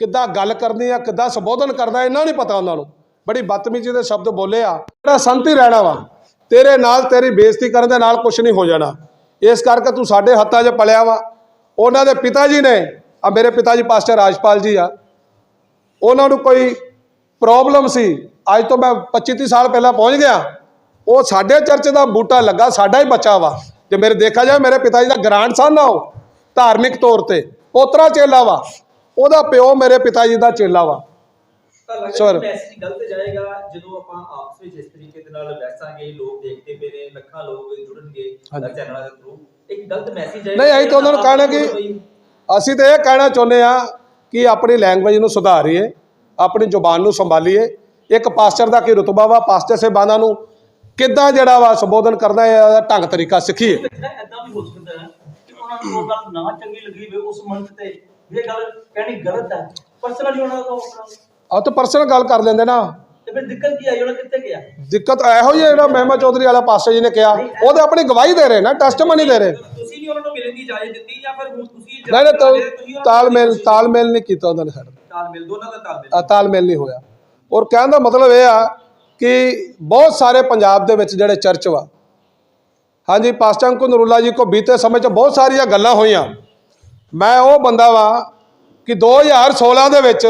Speaker 1: ਕਿੱਦਾਂ ਗੱਲ ਕਰਨੀ ਆ, ਕਿੱਦਾਂ ਸੰਬੋਧਨ ਕਰਨਾ ਇਹਨਾਂ ਨਹੀਂ ਪਤਾ ਉਹਨਾਂ ਨੂੰ। ਬੜੀ ਬਦਤਮੀਜ਼ੀ ਦੇ ਸ਼ਬਦ ਬੋਲੇ ਆ। ਜਿਹੜਾ ਸੰਤ ਹੀ ਰਹਿਣਾ ਵਾ, ਤੇਰੇ ਨਾਲ ਤੇਰੀ ਬੇਇੱਜ਼ਤੀ ਕਰਨ ਦੇ ਨਾਲ ਕੁਝ ਨਹੀਂ ਹੋ ਜਾਣਾ। ਇਸ ਕਰਕੇ ਤੂੰ ਸਾਡੇ ਹੱਥਾਂ 'ਚ ਪਲਿਆ ਵਾ। ਉਹਨਾਂ ਦੇ ਪਿਤਾ ਜੀ ਨੇ, ਆ ਮੇਰੇ ਪਿਤਾ ਜੀ ਪਾਸਟਰ ਰਾਜਪਾਲ ਜੀ ਆ। ਉਹਨਾਂ ਨੂੰ ਕੋਈ ਪ੍ਰੋਬਲਮ ਸੀ, ਅੱਜ ਤੋਂ ਮੈਂ 25 30 ਸਾਲ ਪਹਿਲਾਂ ਪਹੁੰਚ ਗਿਆ। ਉਹ ਸਾਡੇ ਚਰਚ ਦਾ ਬੂਟਾ ਲੱਗਾ, ਸਾਡਾ ਹੀ ਬੱਚਾ ਵਾ। ਜੇ ਮੇਰੇ ਦੇਖਿਆ ਜਾਏ ਮੇਰੇ ਪਿਤਾ ਜੀ ਦਾ ਗ੍ਰਾਂਡ ਸਨ ਆ ਉਹ ਧਾਰਮਿਕ ਤੌਰ ਤੇ। ਪੋਤਰਾ ਚੇਲਾ ਵਾ। ਉਹਦਾ ਪਿਓ ਮੇਰੇ ਪਿਤਾ ਜੀ ਦਾ ਚੇਲਾ ਵਾ।
Speaker 4: ਤਾਂ ਲੱਗਦਾ
Speaker 1: Sir,
Speaker 4: ਕਿ ਮੈਸੇਜ ਗਲਤ ਜਾਏਗਾ ਜਦੋਂ ਆਪਾਂ ਆਪਸ ਵਿੱਚ ਇਸ ਤਰੀਕੇ ਦੇ ਨਾਲ ਬੈਸਾਂਗੇ ਲੋਕ ਦੇਖਦੇ ਪਏ ਨੇ ਲੱਖਾਂ ਲੋਕ ਜੁੜਨਗੇ
Speaker 1: ਹਾਂਜੀ।
Speaker 4: ਚੈਨਲਾਂ ਦੇ ਥਰੂ ਇੱਕ ਗਲਤ ਮੈਸੇਜ ਜਾਏਗਾ
Speaker 1: ਨਹੀਂ ਅਸੀਂ ਤਾਂ ਉਹਨਾਂ ਨੂੰ ਕਹਿਣਾ ਕਿ ਅਸੀਂ ਤਾਂ ਇਹ ਕਹਿਣਾ ਚਾਹੁੰਦੇ ਆ ਕਿ ਆਪਣੀ ਲੈਂਗੁਏਜ ਨੂੰ ਸੁਧਾਰੀਏ ਆਪਣੀ ਜ਼ੁਬਾਨ ਨੂੰ ਸੰਭਾਲੀਏ। ਇੱਕ ਪਾਸਟਰ ਦਾ ਕੀ ਰਤਬਾ ਵਾ? ਪਾਸਟਰ ਸਹਿਬਾਨਾਂ ਨੂੰ ਕਿੱਦਾਂ ਜਿਹੜਾ ਵਾ ਸੰਬੋਧਨ ਕਰਨਾ ਹੈ ਇਹਦਾ ਢੰਗ ਤਰੀਕਾ ਸਿੱਖੀਏ।
Speaker 5: ਐਦਾਂ ਵੀ ਹੋ ਸਕਦਾ ਹੈ ਕਿ ਉਹਨਾਂ ਨੂੰ ਉਹ ਗੱਲ ਨਾ ਚੰਗੀ ਲੱਗੀ ਹੋਵੇ ਉਸ ਮੰਚ ਤੇ। ਇਹ ਗੱਲ ਕਹਿਣੀ ਗਲਤ ਹੈ। ਪਰਸਨਲੀ ਉਹਨਾਂ ਦਾ
Speaker 1: ਆਹ ਤਾਂ ਪਰਸਨਲ ਗੱਲ ਕਰ ਲੈਂਦੇ ਨਾ।
Speaker 5: ਤੇ ਫਿਰ ਦਿੱਕਤ ਕੀ ਆਈ? ਉਹਨਾਂ ਕਿੱਥੇ ਗਿਆ
Speaker 1: ਦਿੱਕਤ ਇਹੋ ਹੀ ਹੈ ਜਿਹੜਾ ਮਹਿਮਾ ਚੌਧਰੀ ਵਾਲਾ ਪਾਸਟਰ ਜੀ ਨੇ ਕਿਹਾ। ਉਹਦੇ ਆਪਣੀ ਗਵਾਹੀ ਦੇ ਰਹੇ ਨਾ ਟੈਸਟਮਨੀ ਦੇ ਰਹੇ।
Speaker 4: ਤੁਸੀਂ ਨਹੀਂ ਉਹਨਾਂ ਨੂੰ ਮਿਲਣ ਦੀ ਇਜਾਜ਼ਤ ਦਿੱਤੀ ਜਾਂ ਫਿਰ ਹੁਣ ਤੁਸੀਂ
Speaker 1: ਨਹੀਂ ਨਹੀਂ
Speaker 4: ਤੁਸੀਂ ਉਹਨਾਂ
Speaker 1: ਤਾਂ ਤਾਲਮੇਲ ਤਾਲਮੇਲ ਨਹੀਂ ਕੀਤਾ ਉਹਨਾਂ ਨੇ ਸਾਡੇ
Speaker 4: ਤਾਲਮੇਲ ਦੋਨਾਂ ਦਾ ਤਾਲਮੇਲ।
Speaker 1: ਆ ਤਾਲਮੇਲ ਨਹੀਂ ਹੋਇਆ। ਔਰ ਕਹਿਣ ਦਾ ਮਤਲਬ ਇਹ ਆ ਕਿ ਬਹੁਤ ਸਾਰੇ ਪੰਜਾਬ ਦੇ ਵਿੱਚ ਜਿਹੜੇ ਚਰਚ ਵਾ, ਹਾਂਜੀ, ਪਾਸਟਰ ਅੰਕੁ ਨਰੂਲਾ ਜੀ ਕੋ ਬੀਤੇ ਸਮੇਂ 'ਚ ਬਹੁਤ ਸਾਰੀਆਂ ਗੱਲਾਂ ਹੋਈਆਂ। ਮੈਂ ਉਹ ਬੰਦਾ ਵਾ ਕਿ 2016 ਦੇ ਵਿੱਚ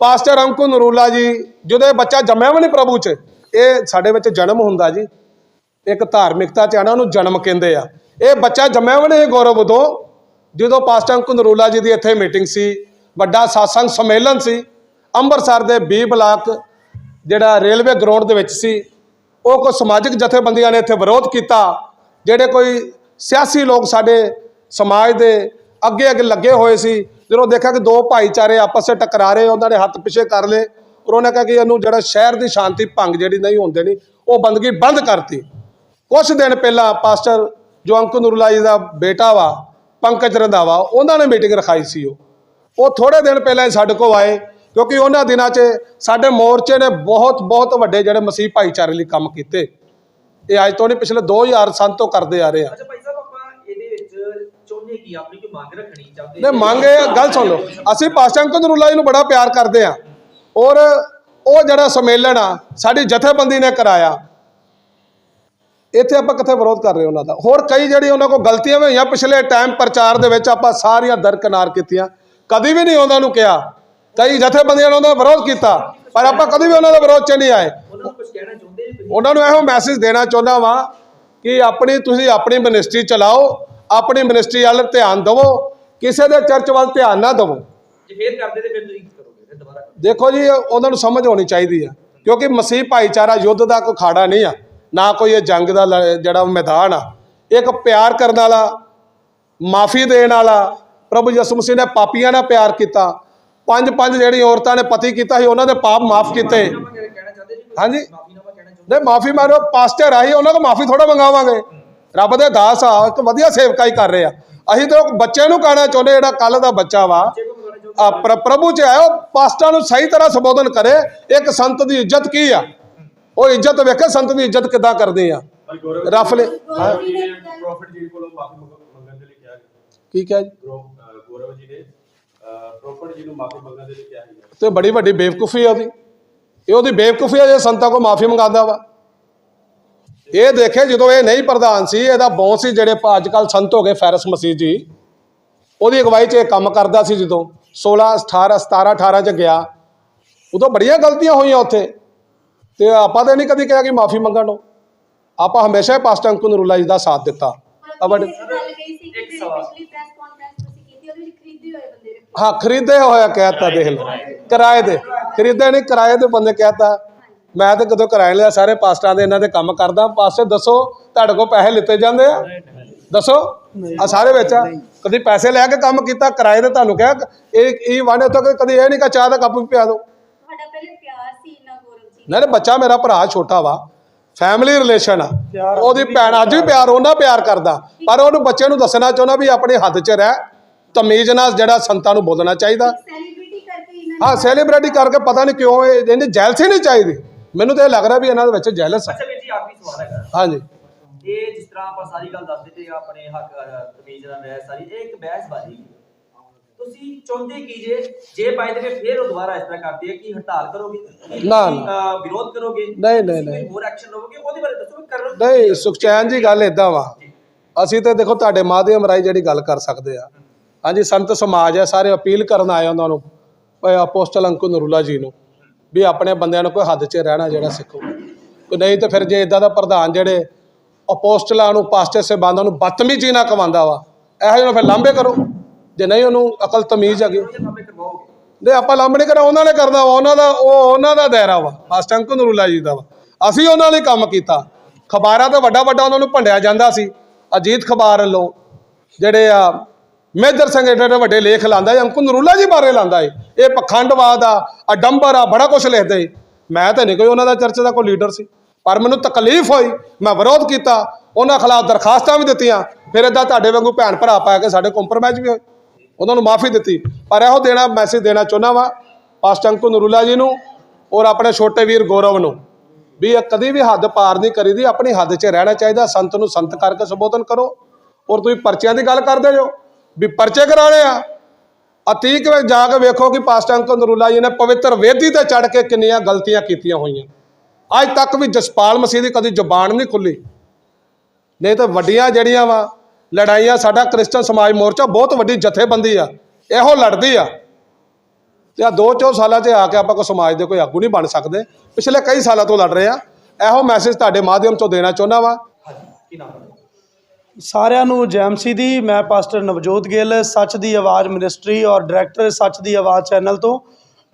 Speaker 1: ਪਾਸਟਰ ਅੰਕੁ ਨਰੂਲਾ ਜੀ ਜਦੋਂ ਇਹ ਬੱਚਾ ਜੰਮਿਆ ਵੀ ਨਹੀਂ ਪ੍ਰਭੂ 'ਚ, ਇਹ ਸਾਡੇ ਵਿੱਚ ਜਨਮ ਹੁੰਦਾ ਜੀ। ਇੱਕ ਧਾਰਮਿਕਤਾ ਚ ਆਣਾ ਉਹਨੂੰ ਜਨਮ ਕਹਿੰਦੇ ਆ। ਇਹ ਬੱਚਾ ਜੰਮਿਆ ਵੀ ਨਹੀਂ ਗੌਰਵ ਉਦੋਂ, ਜਦੋਂ ਪਾਸਟਰ ਅੰਕੁ ਨਰੂਲਾ ਜੀ ਦੀ ਇੱਥੇ ਮੀਟਿੰਗ ਸੀ, ਵੱਡਾ satsang ਸੰਮੇਲਨ ਸੀ, ਅੰਮ੍ਰਿਤਸਰ ਦੇ 20 ਬਲਾਕ ਜਿਹੜਾ ਰੇਲਵੇ ਗਰਾਊਂਡ ਦੇ ਵਿੱਚ ਸੀ, ਉਹ ਕੋਈ ਸਮਾਜਿਕ ਜਥੇਬੰਦੀਆਂ ਨੇ ਇੱਥੇ ਵਿਰੋਧ ਕੀਤਾ, ਜਿਹੜੇ ਕੋਈ ਸਿਆਸੀ ਲੋਕ ਸਾਡੇ ਸਮਾਜ ਦੇ ਅੱਗੇ ਅੱਗੇ ਲੱਗੇ ਹੋਏ ਸੀ, ਜਦੋਂ ਦੇਖਿਆ ਕਿ ਦੋ ਭਾਈਚਾਰੇ ਆਪਸ ਵਿੱਚ ਟਕਰਾ ਰਹੇ, ਉਹਨਾਂ ਨੇ ਹੱਥ ਪਿੱਛੇ ਕਰ ਲਏ ਔਰ ਉਹਨਾਂ ਕਿਹਾ ਕਿ ਇਹਨੂੰ ਜਿਹੜਾ ਸ਼ਹਿਰ ਦੀ ਸ਼ਾਂਤੀ ਭੰਗ ਜਿਹੜੀ ਨਹੀਂ ਹੁੰਦੇ ਨਹੀਂ ਉਹ ਬੰਦਗੀ ਬੰਦ ਕਰਤੀ। ਕੁਝ ਦਿਨ ਪਹਿਲਾਂ ਪਾਸਟਰ ਜੋ ਅੰਕ ਨੂਰਲਾ ਜੀ ਦਾ ਬੇਟਾ ਵਾ, ਪੰਕਜ ਰੰਧਾਵਾ, ਉਹਨਾਂ ਨੇ ਮੀਟਿੰਗ ਰਖਾਈ ਸੀ ਉਹ। ਉਹ ਥੋੜੇ ਦਿਨ ਪਹਿਲਾਂ ਹੀ ਸਾਡੇ ਕੋਲ ਆਏ ਕਿਉਂਕਿ ਉਹਨਾਂ ਦਿਨਾਂ 'ਚ ਸਾਡੇ ਮੋਰਚੇ ਨੇ ਬਹੁਤ ਬਹੁਤ ਵੱਡੇ ਜਿਹੜੇ ਮਸੀਹ ਭਾਈਚਾਰੇ ਲਈ ਕੰਮ ਕੀਤੇ। ਇਹ ਅੱਜ ਤੋਂ ਨਹੀਂ ਪਿਛਲੇ 2000 ਸਾਲ ਤੋਂ ਕਰਦੇ ਆ ਰਹੇ ਆ।
Speaker 4: ਅੱਛਾ ਭਾਈ ਸਾਹਿਬ ਆਪਾਂ ਇਹਦੇ ਵਿੱਚ ਚਾਹੁੰਦੇ ਕੀ ਆਪਣੀ ਕੋਈ ਮੰਗ ਰੱਖਣੀ ਚਾਹੁੰਦੇ
Speaker 1: ਨੇ ਮੰਗੇ ਗੱਲ ਸੁਣ ਲਓ। ਅਸੀਂ ਪਾਸਟਰ ਅੰਕ ਨੂਰਲਾ ਜੀ ਨੂੰ ਬੜਾ ਪਿਆਰ ਕਰਦੇ ਆ। ਔਰ ਉਹ ਜਿਹੜਾ ਸੰਮੇਲਨ ਆ ਸਾਡੀ ਜਥੇਬੰਦੀ ਨੇ ਕਰਾਇਆ। ਇੱਥੇ ਆਪਾਂ ਕਿੱਥੇ ਵਿਰੋਧ ਕਰ ਰਹੇ ਉਹਨਾਂ ਦਾ? ਹੋਰ ਕਈ ਜਿਹੜੀ ਉਹਨਾਂ ਕੋਲ ਗਲਤੀਆਂ ਹੋਈਆਂ ਪਿਛਲੇ ਟਾਈਮ ਪ੍ਰਚਾਰ ਦੇ ਵਿੱਚ ਆਪਾਂ ਸਾਰੀਆਂ ਦਰਕਨਾਰ ਕੀਤੀਆਂ। ਕਦੀ ਵੀ ਨਹੀਂ ਉਹਨਾਂ ਨੂੰ ਕਿਹਾ। ਕਈ ਜਥੇਬੰਦੀਆਂ ਨੇ ਉਹਨਾਂ ਦਾ ਵਿਰੋਧ ਕੀਤਾ ਪਰ ਆਪਾਂ ਕਦੀ ਵੀ ਉਹਨਾਂ ਦਾ ਵਿਰੋਧ ਚ ਨਹੀਂ ਆਏ।
Speaker 4: ਉਹਨਾਂ ਨੂੰ
Speaker 1: ਇਹੋ ਮੈਸੇਜ ਦੇਣਾ ਚਾਹੁੰਦਾ ਵਾਂ ਕਿ ਆਪਣੀ ਤੁਸੀਂ ਆਪਣੀ ਮਿਨਿਸਟਰੀ ਚਲਾਓ ਆਪਣੀ ਮਿਨਿਸਟਰੀ ਵੱਲ ਧਿਆਨ ਦਿਵੋ ਕਿਸੇ ਦੇ ਚਰਚ ਵੱਲ ਧਿਆਨ ਨਾ ਦਿਵੋ।
Speaker 4: ਜੇ ਫੇਰ ਕਰਦੇ ਤੇ ਫਿਰ ਤੁਸੀਂ ਕੀ ਕਰੋਗੇ ਫਿਰ ਦੁਬਾਰਾ? ਕਰੋਗੇ।
Speaker 1: ਦੇਖੋ ਜੀ ਉਹਨਾਂ ਨੂੰ ਸਮਝ ਹੋਣੀ ਚਾਹੀਦੀ ਆ ਕਿਉਂਕਿ ਮਸੀਹ ਭਾਈਚਾਰਾ ਯੁੱਧ ਦਾ ਕੋਈ ਖਾੜਾ ਨਹੀਂ ਆ ਨਾ ਕੋਈ ਇਹ ਜੰਗ ਦਾ ਜਿਹੜਾ ਮੈਦਾਨ ਆ। ਇੱਕ ਪਿਆਰ ਕਰਨ ਵਾਲਾ ਮਾਫੀ ਦੇਣ ਵਾਲਾ ਪ੍ਰਭੂ ਯਿਸੂ ਮਸੀਹ ਨੇ ਪਾਪੀਆਂ ਨਾਲ ਪਿਆਰ ਕੀਤਾ ਪੰਜ ਪੰਜ ਜਿਹੜੀ ਔਰਤਾਂ ਨੇ ਪਤੀ ਕੀਤਾ ਸੀ ਉਹਨਾਂ ਦੇ ਪਾਪ ਮਾਫ ਕੀਤੇ। ਹਾਂਜੀ। ਨਹੀਂ ਮਾਫੀ ਮਾਰੋ ਪਾਸਟਰ ਆਹੀ ਉਹਨਾਂ ਕੋਲ ਮਾਫੀ ਥੋੜਾ ਮੰਗਾਵਾਂਗੇ। ਰੱਬ ਦੇ ਦਾਸ ਆ ਇੱਕ ਵਧੀਆ ਸੇਵਕਾਈ ਕਰ ਰਹੇ ਆ। ਅਸੀਂ ਤਾਂ ਬੱਚੇ ਨੂੰ ਕਹਿਣਾ ਚਾਹੁੰਦੇ ਜਿਹੜਾ ਕੱਲ ਦਾ ਬੱਚਾ ਵਾ ਆ ਪ੍ਰ- ਪ੍ਰਭੂ ਚ ਆਇਓ ਪਾਸਟਰਾਂ ਨੂੰ ਸਹੀ ਤਰ੍ਹਾਂ ਸੰਬੋਧਨ ਕਰੇ ਇੱਕ ਸੰਤ ਦੀ ਇੱਜ਼ਤ ਕੀ ਆ? ਉਹ ਇੱਜ਼ਤ ਵੇਖੇ ਸੰਤ ਦੀ ਇੱਜ਼ਤ ਕਿੱਦਾਂ ਕਰਦੇ ਆ। ਰਫਲੇ
Speaker 6: ਪ੍ਰੋਫਿਟ ਜੀ ਕੋਲੋਂ ਮਾਫੀ ਮੰਗਣ ਦੇ ਲਈ ਕਿਹਾ ਗਿਆ।
Speaker 1: ਕੀ ਕਿਹਾ ਜੀ?
Speaker 6: ਗੌਰਵ ਅਹ ਗੌਰਵ ਜੀ ਨੇ ਪ੍ਰੋਫਿਟ ਜੀ ਨੂੰ ਮਾਫੀ ਮੰਗਣ ਦੇ ਲਈ ਕਿਹਾ ਗਿਆ।
Speaker 1: ਤੇ ਬੜੀ ਵੱਡੀ ਬੇਵਕੂਫੀ ਆ ਉਹਦੀ। ਇਹ ਉਹਦੀ ਬੇਵਕੂਫੀ ਆ ਜੇ ਸੰਤਾਂ ਕੋ ਮਾਫੀ ਮੰਗਾਉਂਦਾ ਵਾ। ਇਹ ਦੇਖੇ ਜਦੋਂ ਇਹ ਨਹੀਂ ਪ੍ਰਧਾਨ ਸੀ ਇਹਦਾ ਬੌਸ ਸੀ ਜਿਹੜੇ ਅੱਜ ਕੱਲ ਸੰਤ ਹੋ ਗਏ ਫੈਰਸ ਮਸੀਹ ਜੀ। ਉਹਦੀ ਅਗਵਾਈ 'ਚ ਇਹ ਕੰਮ ਕਰਦਾ ਸੀ ਜਦੋਂ। 16 18 17 18 'ਚ ਗਿਆ। ਉਦੋਂ ਬੜੀਆਂ ਗਲਤੀਆਂ ਹੋਈਆਂ ਉੱਥੇ। ਤੇ ਆਪਾਂ ਤਾਂ ਨਹੀਂ ਕਦੀ ਕਿਹਾ ਕਿ ਮਾਫੀ ਮੰਗਣ ਨੂੰ। ਆਪਾਂ ਹਮੇਸ਼ਾ ਹੀ ਪਾਸਟਰ ਅੰਕੁ ਨਰੂਲਾ ਜੀ ਦਾ ਸਾਥ ਦਿੱਤਾ। ਆ ਹਾਂ ਖਰੀਦੇ ਹੋਇਆ ਕਹਿਤਾ ਦੇਖ ਲਓ ਕਿਰਾਏ ਦੇ। ਖਰੀਦੇ ਨਹੀਂ ਕਿਰਾਏ ਦੇ ਬੰਦੇ ਕਹਿਤਾ। ਮੈਂ ਤਾਂ ਕਦੋਂ ਕਿਰਾਏ ਲਿਆ ਸਾਰੇ ਪਾਸਟਰਾਂ ਦੇ ਇਹਨਾਂ ਦੇ ਕੰਮ ਕਰਦਾ। ਪਾਸਟਰ ਦੱਸੋ ਤੁਹਾਡੇ ਕੋਲ ਪੈਸੇ ਲਿੱਤੇ ਜਾਂਦੇ ਆ? ਦੱਸੋ ਆ ਸਾਰੇ ਵਿੱਚ ਆ। ਕਦੀ ਪੈਸੇ ਲੈ ਕੇ ਕੰਮ ਕੀਤਾ ਕਿਰਾਏ ਦੇ ਤੁਹਾਨੂੰ ਕਿਹਾ ਇਹ ਇਹ ਵਾਂਡੇ ਤੋਂ ਕਦੀ ਇਹ ਨਹੀਂ ਕਿ ਚਾਹ ਦਾ ਕੱਪ ਵੀ ਪਿਆ ਦਿਓ।
Speaker 7: ਤੁਹਾਡਾ ਪਹਿਲੇ ਪਿਆਰ ਸੀ ਇੰਨਾ ਗੌਰਵ ਜੀ।
Speaker 1: ਨਹੀਂ ਬੱਚਾ ਮੇਰਾ ਭਰਾ ਛੋਟਾ ਵਾ। ਫੈਮਿਲੀ ਰਿਲੇਸ਼ਨ ਆ। ਉਹਦੀ ਭੈਣ ਅੱਜ ਵੀ ਪਿਆਰ ਉਹਨਾਂ ਪਿਆਰ ਕਰਦਾ। ਪਰ ਉਹਨੂੰ ਬੱਚੇ ਨੂੰ ਦੱਸਣਾ ਚਾਹੁੰਦਾ ਵੀ ਆਪਣੇ ਹੱਦ 'ਚ ਰਹਿ। ਤਮੀਜ਼ ਨਾਲ ਜਿਹੜਾ ਸੰਤਾਂ ਨੂੰ ਬੋਲਣਾ ਚਾਹੀਦਾ।
Speaker 7: ਸੈਲੀਬ੍ਰਿਟੀ ਕਰਕੇ ਇਹਨਾਂ
Speaker 1: ਹਾਂ ਸੈਲੀਬ੍ਰਿਟੀ ਕਰਕੇ ਪਤਾ ਨਹੀਂ ਕਿਉਂ ਇਹ ਇਹਨੇ ਜੈਲਸੀ ਨਹੀਂ ਚਾਹੀਦੀ। ਮੈਨੂੰ ਤਾਂ ਇਹ ਲੱਗ ਰਿਹਾ ਵੀ ਇਹਨਾਂ ਦੇ ਵਿੱਚ ਜੈਲਸ ਆ।
Speaker 4: ਅੱਛਾ ਵੀਰ ਜੀ ਆਖਰੀ ਸਵਾਲ ਹੈਗਾ।
Speaker 1: ਹਾਂਜੀ।
Speaker 4: ਇਹ ਜਿਸ ਤਰ੍ਹਾਂ ਆਪਾਂ ਸਾਰੀ ਗੱਲ ਦੱਸ ਦਿੱਤੇ ਆਪਣੇ ਹੱਕ ਅਹ, ਤਮੀਜ਼ ਨਾਲ ਰਹਿ ਸਾਰੀ ਇਹ ਇੱਕ ਬਹਿਸਬਾਜ਼ੀ ਹੈ। ਤੁਸੀਂ ਚਾਹੁੰਦੇ ਕੀ ਜੇ? ਜੇ ਬਾਈ ਦੇ ਫੇਰ ਉਹ ਦੁਬਾਰਾ ਇਸ ਤਰ੍ਹਾਂ ਕਰਦੇ ਆ ਕਿ ਹੜਤਾਲ ਕਰੋਗੇ? ਕੀ
Speaker 1: ਨਾ,
Speaker 4: ਤੁਸੀਂ, ਅਹ, ਵਿਰੋਧ ਕਰੋਗੇ?
Speaker 1: ਨਹੀਂ, ਨਹੀਂ,
Speaker 4: ਤੁਸੀਂ ਕੋਈ
Speaker 1: ਨਹੀਂ।
Speaker 4: ਹੋਰ ਐਕਸ਼ਨ ਲਓਗੇ ਉਹਦੇ ਬਾਰੇ ਦੱਸੋ ਵੀ ਕਰੋ
Speaker 1: ਨਹੀਂ ਸੁਖਚੈਨ ਜੀ ਗੱਲ ਇਦਾਂ ਵਾ। ਅਸੀਂ ਤੇ ਦੇਖੋ ਤੁਹਾਡੇ ਮਾਧਿਅਮ ਰਾਹੀਂ ਜਿਹੜੀ ਗੱਲ ਕਰ ਸਕਦੇ ਆ। ਹਾਂਜੀ, ਸੰਤ ਸਮਾਜ ਹੈ, ਸਾਰੇ ਅਪੀਲ ਕਰਨ ਆਏ ਉਹਨਾਂ ਨੂੰ, ਭਾਈ ਅਪੋਸਟਲ ਅੰਕੁ ਨਰੂਲਾ ਜੀ ਨੂੰ, ਵੀ ਆਪਣੇ ਬੰਦਿਆਂ ਨੂੰ ਕੋਈ ਹੱਦ 'ਚ ਰਹਿਣਾ ਜਿਹੜਾ ਸਿੱਖੋ। ਨਹੀਂ ਤਾਂ ਫਿਰ ਜੇ ਇਦਾਂ ਦਾ ਪ੍ਰਧਾਨ ਜਿਹੜੇ ਅਪੋਸਟਲਾਂ ਨੂੰ, ਪਾਸਟਰ ਸਹਿਬਾਨਾਂ ਨੂੰ ਬਦਤਮੀਜ਼ੀ ਨਾ ਕਮਾਉਂਦਾ ਵਾ, ਇਹੋ ਜਿਹੇ ਨੂੰ ਫਿਰ ਲਾਂਭੇ ਕਰੋ। ਜੇ ਨਹੀਂ ਉਹਨੂੰ ਅਕਲ ਤਮੀਜ਼ ਹੈਗੀ। ਦੇ ਆਪਾਂ ਲੰਬ ਨਹੀਂ ਕਰਾ ਉਹਨਾਂ ਨੇ ਕਰਨਾ ਵਾ, ਉਹਨਾਂ ਦਾ, ਉਹ ਉਹਨਾਂ ਦਾ ਦਾਇਰਾ ਵਾ ਪਾਸਟਰ ਅੰਕੁ ਨਰੂਲਾ ਜੀ ਦਾ ਵਾ। ਅਸੀਂ ਉਹਨਾਂ ਲਈ ਕੰਮ ਕੀਤਾ। ਖਬਰਾਂ ਤੇ ਵੱਡਾ ਵੱਡਾ ਉਹਨਾਂ ਨੂੰ ਭੰਡਿਆ ਜਾਂਦਾ ਸੀ। ਅਜੀਤ ਖਬਾਰ ਵੱਲੋਂ ਜਿਹੜੇ ਆ ਮੇਜਰ ਸਿੰਘ ਏਡੇ ਵੱਡੇ ਲੇਖ ਲਾਂਦਾ ਏ ਅੰਕੁ ਨਰੂਲਾ ਜੀ ਬਾਰੇ ਲਾਂਦਾ ਏ। ਇਹ ਪਖੰਡਵਾਦ ਆ ਅਡੰਬਰ ਆ, ਬੜਾ ਕੁਝ ਲਿਖਦੇ ਸੀ। ਮੈਂ ਤਾਂ ਨਹੀਂ ਕੋਈ ਉਹਨਾਂ ਦਾ ਚਰਚ ਦਾ ਕੋਈ ਲੀਡਰ ਸੀ। ਪਰ ਮੈਨੂੰ ਤਕਲੀਫ ਹੋਈ, ਮੈਂ ਵਿਰੋਧ ਕੀਤਾ, ਉਹਨਾਂ ਖਿਲਾਫ ਦਰਖਾਸਤਾਂ ਵੀ ਦਿੱਤੀਆਂ। ਫਿਰ ਇਦਾਂ ਤੁਹਾਡੇ ਵਾਂਗੂ ਭੈਣ ਭਰਾ ਪਾ ਕੇ ਸਾਡੇ ਕੰਪਰਮਾਈਜ਼ ਵੀ ਹੋਏ। ਉਹਨਾਂ ਨੂੰ ਮਾਫੀ ਦਿੱਤੀ। ਪਰ ਇਹੋ ਦੇਣਾ ਮੈਸੇਜ ਦੇਣਾ ਚਾਹੁੰਦਾ ਵਾਂ, ਪਾਸਟਰ ਅੰਕੁ ਨਰੂਲਾ ਜੀ ਨੂੰ ਔਰ ਆਪਣੇ ਛੋਟੇ ਵੀਰ ਗੌਰਵ ਨੂੰ, ਵੀ ਇਹ ਕਦੀ ਵੀ ਹੱਦ ਪਾਰ ਨਹੀਂ ਕਰੀਦੀ, ਆਪਣੀ ਹੱਦ 'ਚ ਰਹਿਣਾ ਚਾਹੀਦਾ, ਸੰਤ ਨੂੰ ਸੰਤ ਕਰਕੇ ਸੰਬੋਧਨ ਕਰੋ। ਔਰ ਤੁਸੀਂ ਪਰਚਿਆਂ ਦੀ ਗੱਲ ਕਰਦੇ ਜੋ। ਵੀ ਪਰਚੇ ਕਰਾਣੇ ਆ। ਅਤੀਕ ਵਿੱਚ ਜਾ ਕੇ ਵੇਖੋ ਕਿ ਪਾਸਟਰ ਅੰਕੁ ਨਰੂਲਾ ਜੀ ਨੇ ਪਵਿੱਤਰ ਵੇਦੀ ਤੇ ਚੜ ਕੇ ਕਿੰਨੀਆਂ ਗਲਤੀਆਂ ਕੀਤੀਆਂ ਹੋਈਆਂ। ਅੱਜ ਤੱਕ ਵੀ ਜਸਪਾਲ ਮਸੀਹ ਦੀ ਕਦੀ ਜ਼ੁਬਾਨ ਨਹੀਂ ਖੁੱਲੀ। ਨਹੀਂ ਤਾਂ ਵੱਡੀਆਂ ਜਿਹੜੀਆਂ ਵਾ, ਲੜਾਈਆਂ ਸਾਡਾ ਕ੍ਰਿਸਚਨ ਸਮਾਜ ਮੋਰਚਾ ਬਹੁਤ ਵੱਡੀ ਜਥੇਬੰਦੀ ਆ, ਇਹੋ ਲੜਦੀ ਆ। ਤੇ ਆ ਦੋ ਚੋ ਸਾਲਾਂ 'ਚ ਆ ਕੇ ਆਪਾਂ ਕੋ ਸਮਾਜ ਦੇ ਕੋਈ ਆਗੂ ਨਹੀਂ ਬਣ ਸਕਦੇ। ਪਿਛਲੇ ਕਈ ਸਾਲਾਂ ਤੋਂ ਲੜ ਰਹੇ ਆ। ਇਹੋ ਮੈਸੇਜ ਤੁਹਾਡੇ ਮਾਧਿਅਮ ਤੋਂ ਦੇਣਾ ਚਾਹੁੰਦਾ ਵਾ।
Speaker 4: ਹਾਂਜੀ, ਕੀ ਨਾਮ
Speaker 2: ਸਾਰਿਆਂ ਨੂੰ ਜੈਮਸੀ ਦੀ, ਮੈਂ ਪਾਸਟਰ ਨਵਜੋਤ ਗਿੱਲ, ਸੱਚ ਦੀ ਆਵਾਜ਼ ਮਿਨਿਸਟਰੀ ਔਰ ਡਾਇਰੈਕਟਰ ਸੱਚ ਦੀ ਆਵਾਜ਼ ਚੈਨਲ ਤੋਂ।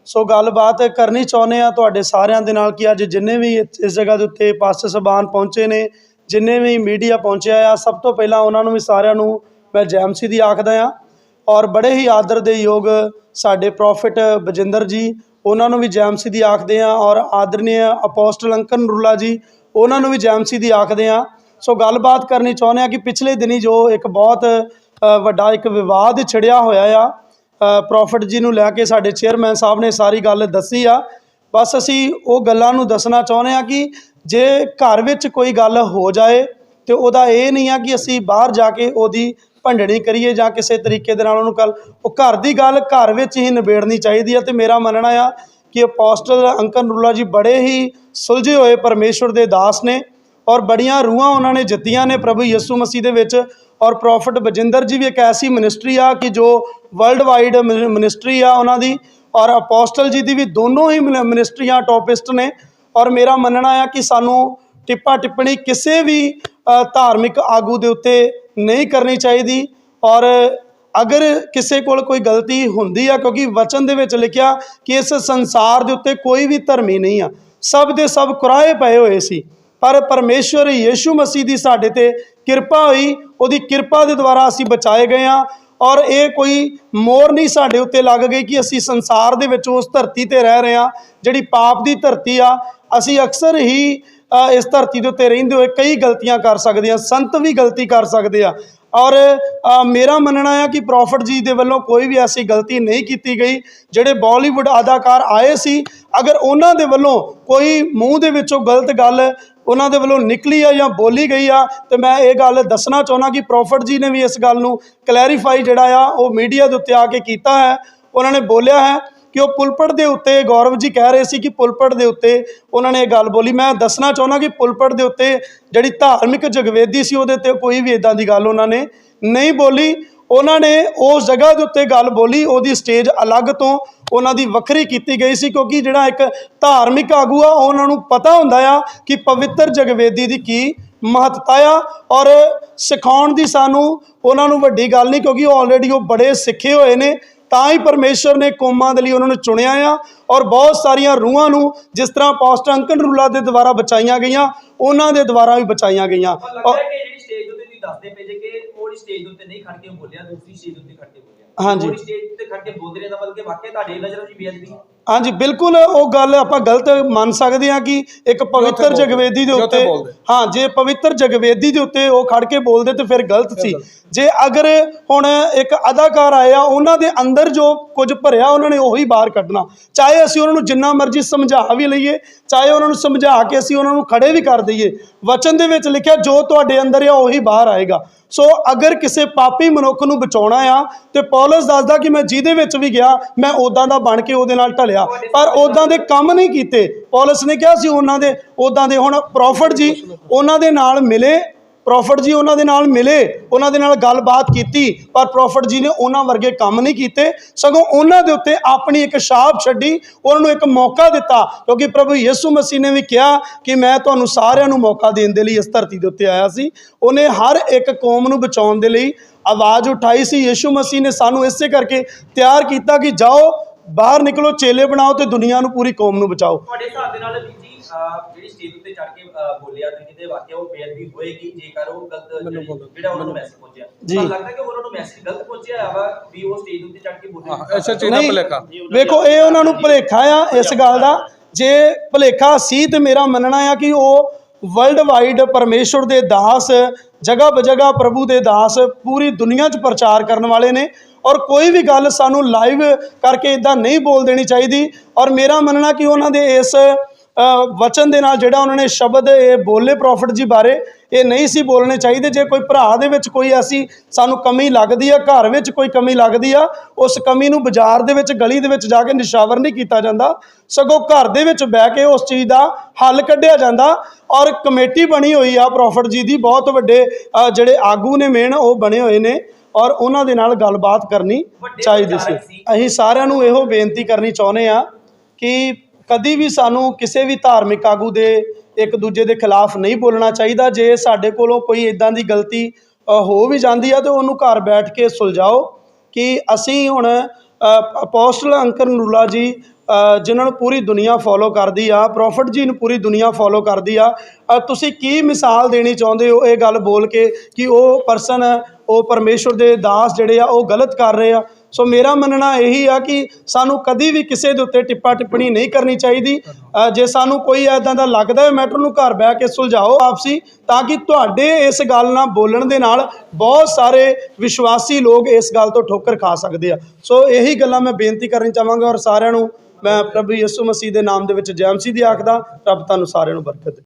Speaker 2: ਸੋ ਗੱਲਬਾਤ ਕਰਨੀ ਚਾਹੁੰਦੇ ਆ ਤੁਹਾਡੇ ਸਾਰਿਆਂ ਦੇ ਨਾਲ ਕਿ ਅੱਜ ਜਿੰਨੇ ਵੀ ਇਸ ਜਗ੍ਹਾ ਦੇ ਉੱਤੇ ਪਾਸਟਰ ਸਾਹਿਬਾਨ ਪਹੁੰਚੇ ਨੇ, ਜਿੰਨੇ ਵੀ ਮੀਡੀਆ ਪਹੁੰਚਿਆ ਆ, ਸਭ ਤੋਂ ਪਹਿਲਾਂ ਉਹਨਾਂ ਨੂੰ ਵੀ ਸਾਰਿਆਂ ਨੂੰ ਮੈਂ ਜੈਮਸੀ ਦੀ ਆਖਦਾ ਆ ਔਰ ਬੜੇ ਹੀ ਆਦਰ ਦੇ ਯੋਗ ਸਾਡੇ ਪ੍ਰੋਫਿਟ ਬਜਿੰਦਰ ਜੀ, ਉਹਨਾਂ ਨੂੰ ਵੀ ਜੈਮਸੀ ਦੀ ਆਖਦੇ ਆ ਔਰ ਆਦਰਨੀय ਅਪੋਸਟਲ ਅੰਕਨ ਨਰੂਲਾ ਜੀ, ਉਹਨਾਂ ਨੂੰ ਵੀ ਜੈਮਸੀ ਦੀ ਆਖਦੇ ਆ ਸੋ ਗੱਲਬਾਤ ਕਰਨੀ ਚਾਹੁੰਦੇ ਆ ਕਿ ਪਿਛਲੇ ਦਿਨੀ ਜੋ ਇੱਕ ਬਹੁਤ ਵੱਡਾ ਇੱਕ ਵਿਵਾਦ ਛਿੜਿਆ ਹੋਇਆ ਆ ਪ੍ਰੋਫਿਟ ਜੀ ਨੂੰ ਲੈ ਕੇ ਸਾਡੇ ਚੇਅਰਮੈਨ ਸਾਹਿਬ ਨੇ ਸਾਰੀ ਗੱਲ ਦੱਸੀ ਆ। ਬਸ ਅਸੀਂ ਉਹ ਗੱਲਾਂ ਨੂੰ ਦੱਸਣਾ ਚਾਹੁੰਦੇ ਆ ਕਿ ਜੇ ਘਰ ਵਿੱਚ ਕੋਈ ਗੱਲ ਹੋ ਜਾਏ ਤੇ ਉਹਦਾ ਇਹ ਨਹੀਂ ਆ ਕਿ ਅਸੀਂ ਬਾਹਰ ਜਾ ਕੇ ਉਹਦੀ ਭੰਡਣੀ ਕਰੀਏ ਜਾਂ ਕਿਸੇ ਤਰੀਕੇ ਦੇ ਨਾਲ ਉਹਨੂੰ ਕੱਲ, ਉਹ ਘਰ ਦੀ ਗੱਲ ਘਰ ਵਿੱਚ ਹੀ ਨਿਬੇੜਨੀ ਚਾਹੀਦੀ ਆ ਤੇ ਮੇਰਾ ਮੰਨਣਾ ਆ ਕਿ ਅਪੋਸਟਲ ਅੰਕਨ ਨਰੂਲਾ ਜੀ ਬੜੇ ਹੀ ਸੁਲਝੇ ਹੋਏ ਪਰਮੇਸ਼ਵਰ ਦੇ ਦਾਸ ਨੇ। ਔਰ ਬੜੀਆਂ ਰੂਹਾਂ ਉਹਨਾਂ ਨੇ ਜਿੱਤੀਆਂ ਨੇ ਪ੍ਰਭੂ ਯਿਸੂ ਮਸੀਹ ਦੇ ਵਿੱਚ। ਔਰ ਪ੍ਰੋਫਿਟ ਬਜਿੰਦਰ ਜੀ ਵੀ ਇੱਕ ਐਸੀ ਮਿਨਿਸਟਰੀ ਆ ਕਿ ਜੋ ਵਰਲਡ ਵਾਈਡ ਮਿਨਿਸਟਰੀ ਆ ਉਹਨਾਂ ਦੀ। ਔਰ ਅਪੋਸਟਲ ਜੀ ਦੀ ਵੀ ਦੋਨੋਂ ਹੀ ਮਿਨ- ਮਿਨਿਸਟਰੀਆਂ ਟੋਪਿਸਟ ਨੇ। ਔਰ ਮੇਰਾ ਮੰਨਣਾ ਆ ਕਿ ਸਾਨੂੰ ਟਿੱਪਾ ਟਿੱਪਣੀ ਕਿਸੇ ਵੀ ਧਾਰਮਿਕ ਆਗੂ ਦੇ ਉੱਤੇ ਨਹੀਂ ਕਰਨੀ ਚਾਹੀਦੀ। ਔਰ ਅਗਰ ਕਿਸੇ ਕੋਲ ਕੋਈ ਗਲਤੀ ਹੁੰਦੀ ਆ, ਕਿਉਂਕਿ ਵਚਨ ਦੇ ਵਿੱਚ ਲਿਖਿਆ ਕਿ ਇਸ ਸੰਸਾਰ ਦੇ ਉੱਤੇ ਕੋਈ ਵੀ ਧਰਮੀ ਨਹੀਂ ਆ। ਸਭ ਦੇ ਸਭ ਕੁਰਾਏ ਪਏ ਹੋਏ ਸੀ। ਪਰ ਪਰਮੇਸ਼ਵਰ ਯੀਸ਼ੂ ਮਸੀਹ ਦੀ ਸਾਡੇ ਤੇ ਕਿਰਪਾ ਹੋਈ, ਉਹਦੀ ਕਿਰਪਾ ਦੇ ਦੁਆਰਾ ਅਸੀਂ ਬਚਾਏ ਗਏ ਆ ਔਰ ਇਹ ਕੋਈ ਮੋਰ ਨਹੀਂ ਸਾਡੇ ਉੱਤੇ ਲੱਗ ਗਈ ਕਿ ਅਸੀਂ ਸੰਸਾਰ ਦੇ ਵਿੱਚ ਉਸ ਧਰਤੀ ਤੇ ਰਹਿ ਰਹੇ ਆ ਜਿਹੜੀ ਪਾਪ ਦੀ ਧਰਤੀ ਆ। ਅਸੀਂ ਅਕਸਰ ਹੀ ਇਸ ਧਰਤੀ ਦੇ ਉੱਤੇ ਰਹਿੰਦੇ ਹੋਏ ਕਈ ਗਲਤੀਆਂ ਕਰ ਸਕਦੇ ਆ ਸੰਤ ਵੀ ਗਲਤੀ ਕਰ ਸਕਦੇ ਆ ਔਰ ਮੇਰਾ ਮੰਨਣਾ ਆ ਕਿ ਪ੍ਰੋਫਟ ਜੀ ਦੇ ਵੱਲੋਂ ਕੋਈ ਵੀ ਐਸੀ ਗਲਤੀ ਨਹੀਂ ਕੀਤੀ ਗਈ, ਜਿਹੜੇ ਬਾਲੀਵੁੱਡ ਅਦਾਕਾਰ ਆਏ ਸੀ, ਅਗਰ ਉਹਨਾਂ ਦੇ ਵੱਲੋਂ ਕੋਈ ਮੂੰਹ ਦੇ ਵਿੱਚੋਂ ਗਲਤ ਗੱਲ ਉਹਨਾਂ ਦੇ ਵੱਲੋਂ ਨਿਕਲੀ ਆ ਜਾਂ ਬੋਲੀ ਗਈ ਆ, ਤੇ ਮੈਂ ਇਹ ਗੱਲ ਦੱਸਣਾ ਚਾਹੁੰਦਾ ਕਿ ਪ੍ਰੋਫਟ ਜੀ ਨੇ ਵੀ ਇਸ ਗੱਲ ਨੂੰ ਕਲੈਰੀਫਾਈ ਜਿਹੜਾ ਆ, ਉਹ ਮੀਡੀਆ ਦੇ ਉੱਤੇ ਆ ਕੇ ਕੀਤਾ ਹੈ। ਉਹਨਾਂ ਨੇ ਬੋਲਿਆ ਹੈ ਕਿ ਉਹ ਪੁਲਪੜ ਦੇ ਉੱਤੇ, ਗੌਰਵ ਜੀ ਕਹਿ ਰਹੇ ਸੀ ਕਿ ਪੁਲਪੜ ਦੇ ਉੱਤੇ ਉਹਨਾਂ ਨੇ ਇਹ ਗੱਲ ਬੋਲੀ। ਮੈਂ ਦੱਸਣਾ ਚਾਹੁੰਦਾ ਕਿ ਪੁਲਪਟ ਦੇ ਉੱਤੇ ਜਿਹੜੀ ਧਾਰਮਿਕ ਜਗਵੇਦੀ ਸੀ, ਉਹਦੇ ਤੇ ਕੋਈ ਵੀ ਇਦਾਂ ਦੀ ਗੱਲ ਉਹਨਾਂ ਨੇ ਨਹੀਂ ਬੋਲੀ। ਉਹਨਾਂ ਨੇ ਉਸ ਜਗ੍ਹਾ ਦੇ ਉੱਤੇ ਗੱਲ ਬੋਲੀ, ਉਹਦੀ ਸਟੇਜ ਅਲੱਗ ਤੋਂ ਉਹਨਾਂ ਦੀ ਵੱਖਰੀ ਕੀਤੀ ਗਈ ਸੀ, ਕਿਉਂਕਿ ਜਿਹੜਾ ਇੱਕ ਧਾਰਮਿਕ ਆਗੂ ਆ ਉਹਨਾਂ ਨੂੰ ਪਤਾ ਹੁੰਦਾ ਆ ਕਿ ਪਵਿੱਤਰ ਜਗਵੇਦੀ ਦੀ ਕੀ ਮਹੱਤਤਾ ਆ ਔਰ ਸਿਖਾਉਣ ਦੀ ਸਾਨੂੰ ਉਹਨਾਂ ਨੂੰ ਵੱਡੀ ਗੱਲ ਨਹੀਂ, ਕਿਉਂਕਿ ਉਹ ਆਲਰੇਡੀ ਉਹ ਬੜੇ ਸਿੱਖੇ ਹੋਏ ਨੇ, ਤਾਂ ਹੀ ਪਰਮੇਸ਼ਰ ਨੇ ਕੌਮਾਂ ਦੇ ਲਈ ਉਹਨਾਂ ਨੂੰ ਚੁਣਿਆ ਆ ਔਰ ਬਹੁਤ ਸਾਰੀਆਂ ਰੂਹਾਂ ਨੂੰ ਜਿਸ ਤਰ੍ਹਾਂ ਪਾਸਟਰ ਅੰਕਨ ਰੂਲਾ ਦੇ ਦੁਆਰਾ ਬਚਾਈਆਂ ਗਈਆਂ, ਉਹਨਾਂ ਦੇ ਦੁਆਰਾ ਵੀ ਬਚਾਈਆਂ ਗਈਆਂ।
Speaker 4: ਪਰ
Speaker 2: ਔਰ-
Speaker 4: ਦੱਸਦੇ ਪਏ ਜੇ ਕਿ ਉਹ ਸਟੇਜ ਦੇ ਉੱਤੇ ਨਹੀਂ ਖੜ ਕੇ ਬੋਲਿਆ, ਦੂਸਰੀ ਸਟੇਜ ਉੱਤੇ ਖੜ ਕੇ ਬੋਲਿਆ।
Speaker 2: ਹਾਂਜੀ।
Speaker 4: ਉਹ ਸਟੇਜ ਉੱਤੇ ਖੜ ਕੇ ਬੋਲਦੇ ਰਹੇ ਤਾਂ ਬਲਕਿ ਵਾਕਿਆ ਤੁਹਾਡੀ ਨਜ਼ਰ 'ਚ ਬੇਅਦਬੀ ਹੈ।
Speaker 2: ਹਾਂਜੀ ਬਿਲਕੁਲ ਉਹ ਗੱਲ ਆਪਾਂ ਗਲਤ ਮੰਨ ਸਕਦੇ ਹਾਂ ਕਿ ਇੱਕ ਪਵਿੱਤਰ
Speaker 1: ਬੋਲਦੇ,
Speaker 2: ਜਗਵੇਦੀ ਦੇ
Speaker 1: ਜੋ ਉੱਥੇ
Speaker 2: ਉੱਤੇ
Speaker 1: ਬੋਲਦੇ।
Speaker 2: ਹਾਂ ਜੇ ਪਵਿੱਤਰ ਜਗਵੇਦੀ ਦੇ ਉੱਤੇ ਉਹ ਖੜ ਕੇ ਬੋਲਦੇ ਤੇ ਫਿਰ ਗਲਤ ਸੀ ਜੇ ਅਗਰ ਹੁਣ ਇੱਕ ਅਦਾਕਾਰ ਆਇਆ ਉਹਨਾਂ ਦੇ ਅੰਦਰ ਜੋ ਕੁਝ ਭਰਿਆ ਉਹਨਾਂ ਨੇ ਉਹੀ ਬਾਹਰ ਕੱਢਣਾ ਚਾਹੇ ਅਸੀਂ ਉਹਨਾਂ ਨੂੰ ਜਿੰਨਾ ਮਰਜ਼ੀ ਸਮਝਾ ਵੀ ਲਈਏ ਚਾਹੇ ਉਹਨਾਂ ਨੂੰ ਸਮਝਾ ਕੇ ਅਸੀਂ ਉਹਨਾਂ ਨੂੰ ਖੜੇ ਵੀ ਕਰ ਦਈਏ ਵਚਨ ਦੇ ਵਿੱਚ ਲਿਖਿਆ ਜੋ ਤੁਹਾਡੇ ਅੰਦਰ ਆ ਉਹੀ ਬਾਹਰ ਆਏਗਾ ਸੋ ਅਗਰ ਕਿਸੇ ਪਾਪੀ ਮਨੁੱਖ ਨੂੰ ਬਚਾਉਣਾ ਆ, ਤੇ ਪੌਲਸ ਦੱਸਦਾ ਕਿ ਮੈਂ ਜਿਹਦੇ ਵਿੱਚ ਵੀ ਗਿਆ, ਮੈਂ ਉਦਾਂ ਦਾ ਬਣ ਕੇ ਉਹਦੇ ਨਾਲ ਢਲਿਆ। ਪਰ ਉਦਾਂ ਦੇ ਕੰਮ ਨਹੀਂ ਕੀਤੇ। ਪੌਲਸ ਨੇ ਕਿਹਾ ਸੀ ਉਹਨਾਂ ਦੇ ਉਦਾਂ ਦੇ ਹੁਣ ਪ੍ਰੋਫਿਟ ਜੀ, ਉਹਨਾਂ ਦੇ ਨਾਲ ਮਿਲੇ ਪ੍ਰੋਫਟ ਜੀ ਉਹਨਾਂ ਦੇ ਨਾਲ ਮਿਲੇ, ਉਹਨਾਂ ਦੇ ਨਾਲ ਗੱਲਬਾਤ ਕੀਤੀ, ਪਰ ਪ੍ਰੋਫਟ ਜੀ ਨੇ ਉਹਨਾਂ ਵਰਗੇ ਕੰਮ ਨਹੀਂ ਕੀਤੇ। ਸਗੋਂ ਉਹਨਾਂ ਦੇ ਉੱਤੇ ਆਪਣੀ ਇੱਕ ਛਾਪ ਛੱਡੀ, ਉਹਨਾਂ ਨੂੰ ਇੱਕ ਮੌਕਾ ਦਿੱਤਾ, ਕਿਉਂਕਿ ਪ੍ਰਭੂ ਯਿਸੂ ਮਸੀਹ ਨੇ ਵੀ ਕਿਹਾ ਕਿ ਮੈਂ ਤੁਹਾਨੂੰ ਸਾਰਿਆਂ ਨੂੰ ਮੌਕਾ ਦੇਣ ਦੇ ਲਈ ਇਸ ਧਰਤੀ ਦੇ ਉੱਤੇ ਆਇਆ ਸੀ। ਉਹਨੇ ਹਰ ਇੱਕ ਕੌਮ ਨੂੰ ਬਚਾਉਣ ਦੇ ਲਈ ਆਵਾਜ਼ ਉਠਾਈ ਸੀ। ਯਿਸੂ ਮਸੀਹ ਨੇ ਸਾਨੂੰ ਇਸੇ ਕਰਕੇ ਤਿਆਰ ਕੀਤਾ ਕਿ ਜਾਓ, ਬਾਹਰ ਨਿਕਲੋ, ਚੇਲੇ ਬਣਾਓ ਤੇ ਦੁਨੀਆ ਨੂੰ ਪੂਰੀ ਕੌਮ ਨੂੰ ਬਚਾਓ।
Speaker 4: ਤੁਹਾਡੇ ਹਿਸਾਬ ਦੇ ਨਾਲ ਅਹ, ਜਿਹੜੀ ਸਟੇਜ ਉੱਤੇ ਚੜ ਕੇ ਬੋਲਿਆ ਤੇ ਕਿਤੇ ਵਾਕਿਆ ਉਹ ਬੇਅਦਬੀ ਹੋਏਗੀ ਜੇਕਰ ਉਹ ਗਲਤ ਜਿਹੜੀ- ਉਹਨਾਂ ਨੂੰ ਮੈਸੇਜ ਪਹੁੰਚਿਆ। ਪਰ ਲੱਗਦਾ ਕਿ ਉਹਨਾਂ ਨੂੰ ਮੈਸੇਜ ਗਲਤ ਪਹੁੰਚਿਆ ਵਾ ਵੀ ਉਹ ਸਟੇਜ ਉੱਤੇ ਚੜ ਕੇ ਬੋਲੇ
Speaker 1: ਹਾਂ ਐਸਾ ਚੀਜ਼ ਦਾ
Speaker 2: ਨਹੀਂ
Speaker 1: ਭੁਲੇਖਾ।
Speaker 2: ਵੇਖੋ ਇਹ ਉਹਨਾਂ ਨੂੰ ਭੁਲੇਖਾ ਆ ਇਸ ਗੱਲ ਦਾ। ਜੇ ਭੁਲੇਖਾ ਸੀ ਤੇ ਮੇਰਾ ਮੰਨਣਾ ਆ ਕਿ ਉਹ ਵਰਲਡ ਵਾਈਡ ਪਰਮੇਸ਼ਵਰ ਦੇ ਦਾਸ ਜਗ੍ਹਾ ਬਜਗ੍ਹਾ ਪ੍ਰਭੂ ਦੇ ਦਾਸ ਪੂਰੀ ਦੁਨੀਆ 'ਚ ਪ੍ਰਚਾਰ ਕਰਨ ਵਾਲੇ ਨੇ। ਔਰ ਕੋਈ ਵੀ ਗੱਲ ਸਾਨੂੰ ਲਾਈਵ ਕਰਕੇ ਇਦਾਂ ਨਹੀਂ ਬੋਲ ਦੇਣੀ ਚਾਹੀਦੀ। ਔਰ ਮੇਰਾ ਮੰਨਣਾ ਕਿ ਉਹਨਾਂ ਦੇ ਇਸ ਵਚਨ ਦੇ ਨਾਲ ਜਿਹੜਾ ਉਹਨਾਂ ਨੇ ਸ਼ਬਦ ਇਹ ਬੋਲੇ ਪ੍ਰੋਫਿਟ ਜੀ ਬਾਰੇ ਇਹ ਨਹੀਂ ਸੀ ਬੋਲਣੇ ਚਾਹੀਦੇ। ਜੇ ਕੋਈ ਭਰਾ ਦੇ ਵਿੱਚ ਕੋਈ ਐਸੀ ਸਾਨੂੰ ਕਮੀ ਲੱਗਦੀ ਆ ਘਰ ਵਿੱਚ ਕੋਈ ਕਮੀ ਲੱਗਦੀ ਆ ਉਸ ਕਮੀ ਨੂੰ ਬਾਜ਼ਾਰ ਦੇ ਵਿੱਚ ਗਲੀ ਦੇ ਵਿੱਚ ਜਾ ਕੇ ਨਿਸ਼ਾਵਰ ਨਹੀਂ ਕੀਤਾ ਜਾਂਦਾ। ਸਗੋਂ ਘਰ ਦੇ ਵਿੱਚ ਬਹਿ ਕੇ ਉਸ ਚੀਜ਼ ਦਾ ਹੱਲ ਕੱਢਿਆ ਜਾਂਦਾ ਔਰ ਕਮੇਟੀ ਬਣੀ ਹੋਈ ਆ ਪ੍ਰੋਫਿਟ ਜੀ ਦੀ। ਬਹੁਤ ਵੱਡੇ ਜਿਹੜੇ ਆਗੂ ਨੇ ਮੇਨ ਉਹ ਬਣੇ ਹੋਏ ਨੇ ਔਰ ਉਹਨਾਂ ਦੇ ਨਾਲ ਗੱਲਬਾਤ ਕਰਨੀ ਚਾਹੀਦੀ ਸੀ। ਅਸੀਂ ਸਾਰਿਆਂ ਨੂੰ ਇਹੋ ਬੇਨਤੀ ਕਰਨੀ ਚਾਹੁੰਦੇ ਆ ਕਿ ਕਦੀ ਵੀ ਸਾਨੂੰ ਕਿਸੇ ਵੀ ਧਾਰਮਿਕ ਆਗੂ ਦੇ ਇੱਕ ਦੂਜੇ ਦੇ ਖਿਲਾਫ ਨਹੀਂ ਬੋਲਣਾ ਚਾਹੀਦਾ। ਜੇ ਸਾਡੇ ਕੋਲੋਂ ਕੋਈ ਇਦਾਂ ਦੀ ਗਲਤੀ ਹੋ ਵੀ ਜਾਂਦੀ ਆ ਤੇ ਉਹਨੂੰ ਘਰ ਬੈਠ ਕੇ ਸੁਲਝਾਓ ਕਿ ਅਸੀਂ ਹੁਣ ਅ, ਅਪੋਸਟਲ ਅੰਕਰ ਨੂਲਾ ਜੀ ਅ, ਜਿਨ੍ਹਾਂ ਨੂੰ ਪੂਰੀ ਦੁਨੀਆ ਫੋਲੋ ਕਰਦੀ ਆ ਪ੍ਰੋਫਿਟ ਜੀ ਨੂੰ ਪੂਰੀ ਦੁਨੀਆ ਫੋਲੋ ਕਰਦੀ ਆ ਤੁਸੀਂ ਕੀ ਮਿਸਾਲ ਦੇਣੀ ਚਾਹੁੰਦੇ ਹੋ ਇਹ ਗੱਲ ਬੋਲ ਕੇ ਕਿ ਉਹ ਪਰਸਨ ਉਹ ਪਰਮੇਸ਼ਵਰ ਦੇ ਦਾਸ ਜਿਹੜੇ ਆ ਉਹ ਗਲਤ ਕਰ ਰਹੇ ਆ? ਸੋ ਮੇਰਾ ਮੰਨਣਾ ਇਹੀ ਆ ਕਿ ਸਾਨੂੰ ਕਦੀ ਵੀ ਕਿਸੇ ਦੇ ਉੱਤੇ ਟਿੱਪਾ ਟਿੱਪਣੀ ਨਹੀਂ ਕਰਨੀ ਚਾਹੀਦੀ। ਜੇ ਸਾਨੂੰ ਕੋਈ ਐਦਾਂ ਦਾ ਲੱਗਦਾ ਹੈ, ਮੈਟਰ ਨੂੰ ਘਰ ਬਹਿ ਕੇ ਸੁਲਝਾਓ ਆਪਸੀ, ਤਾਂ ਕਿ ਤੁਹਾਡੇ ਇਸ ਗੱਲ ਨਾਲ ਬੋਲਣ ਦੇ ਨਾਲ ਬਹੁਤ ਸਾਰੇ ਵਿਸ਼ਵਾਸੀ ਲੋਕ ਇਸ ਗੱਲ ਤੋਂ ਠੋਕਰ ਖਾ ਸਕਦੇ ਆ। ਸੋ ਇਹੀ ਗੱਲਾਂ ਮੈਂ ਬੇਨਤੀ ਕਰਨੀ ਚਾਹਾਂਗਾ ਔਰ ਸਾਰਿਆਂ ਨੂੰ ਮੈਂ ਪ੍ਰਭੂ ਯਿਸੂ ਮਸੀਹ ਦੇ ਨਾਮ ਦੇ ਵਿੱਚ ਜੈ ਮਸੀਹ ਦੀ ਆਖਦਾ, ਰੱਬ ਤੁਹਾਨੂੰ ਸਾਰਿਆਂ ਨੂੰ ਬਰਕਤ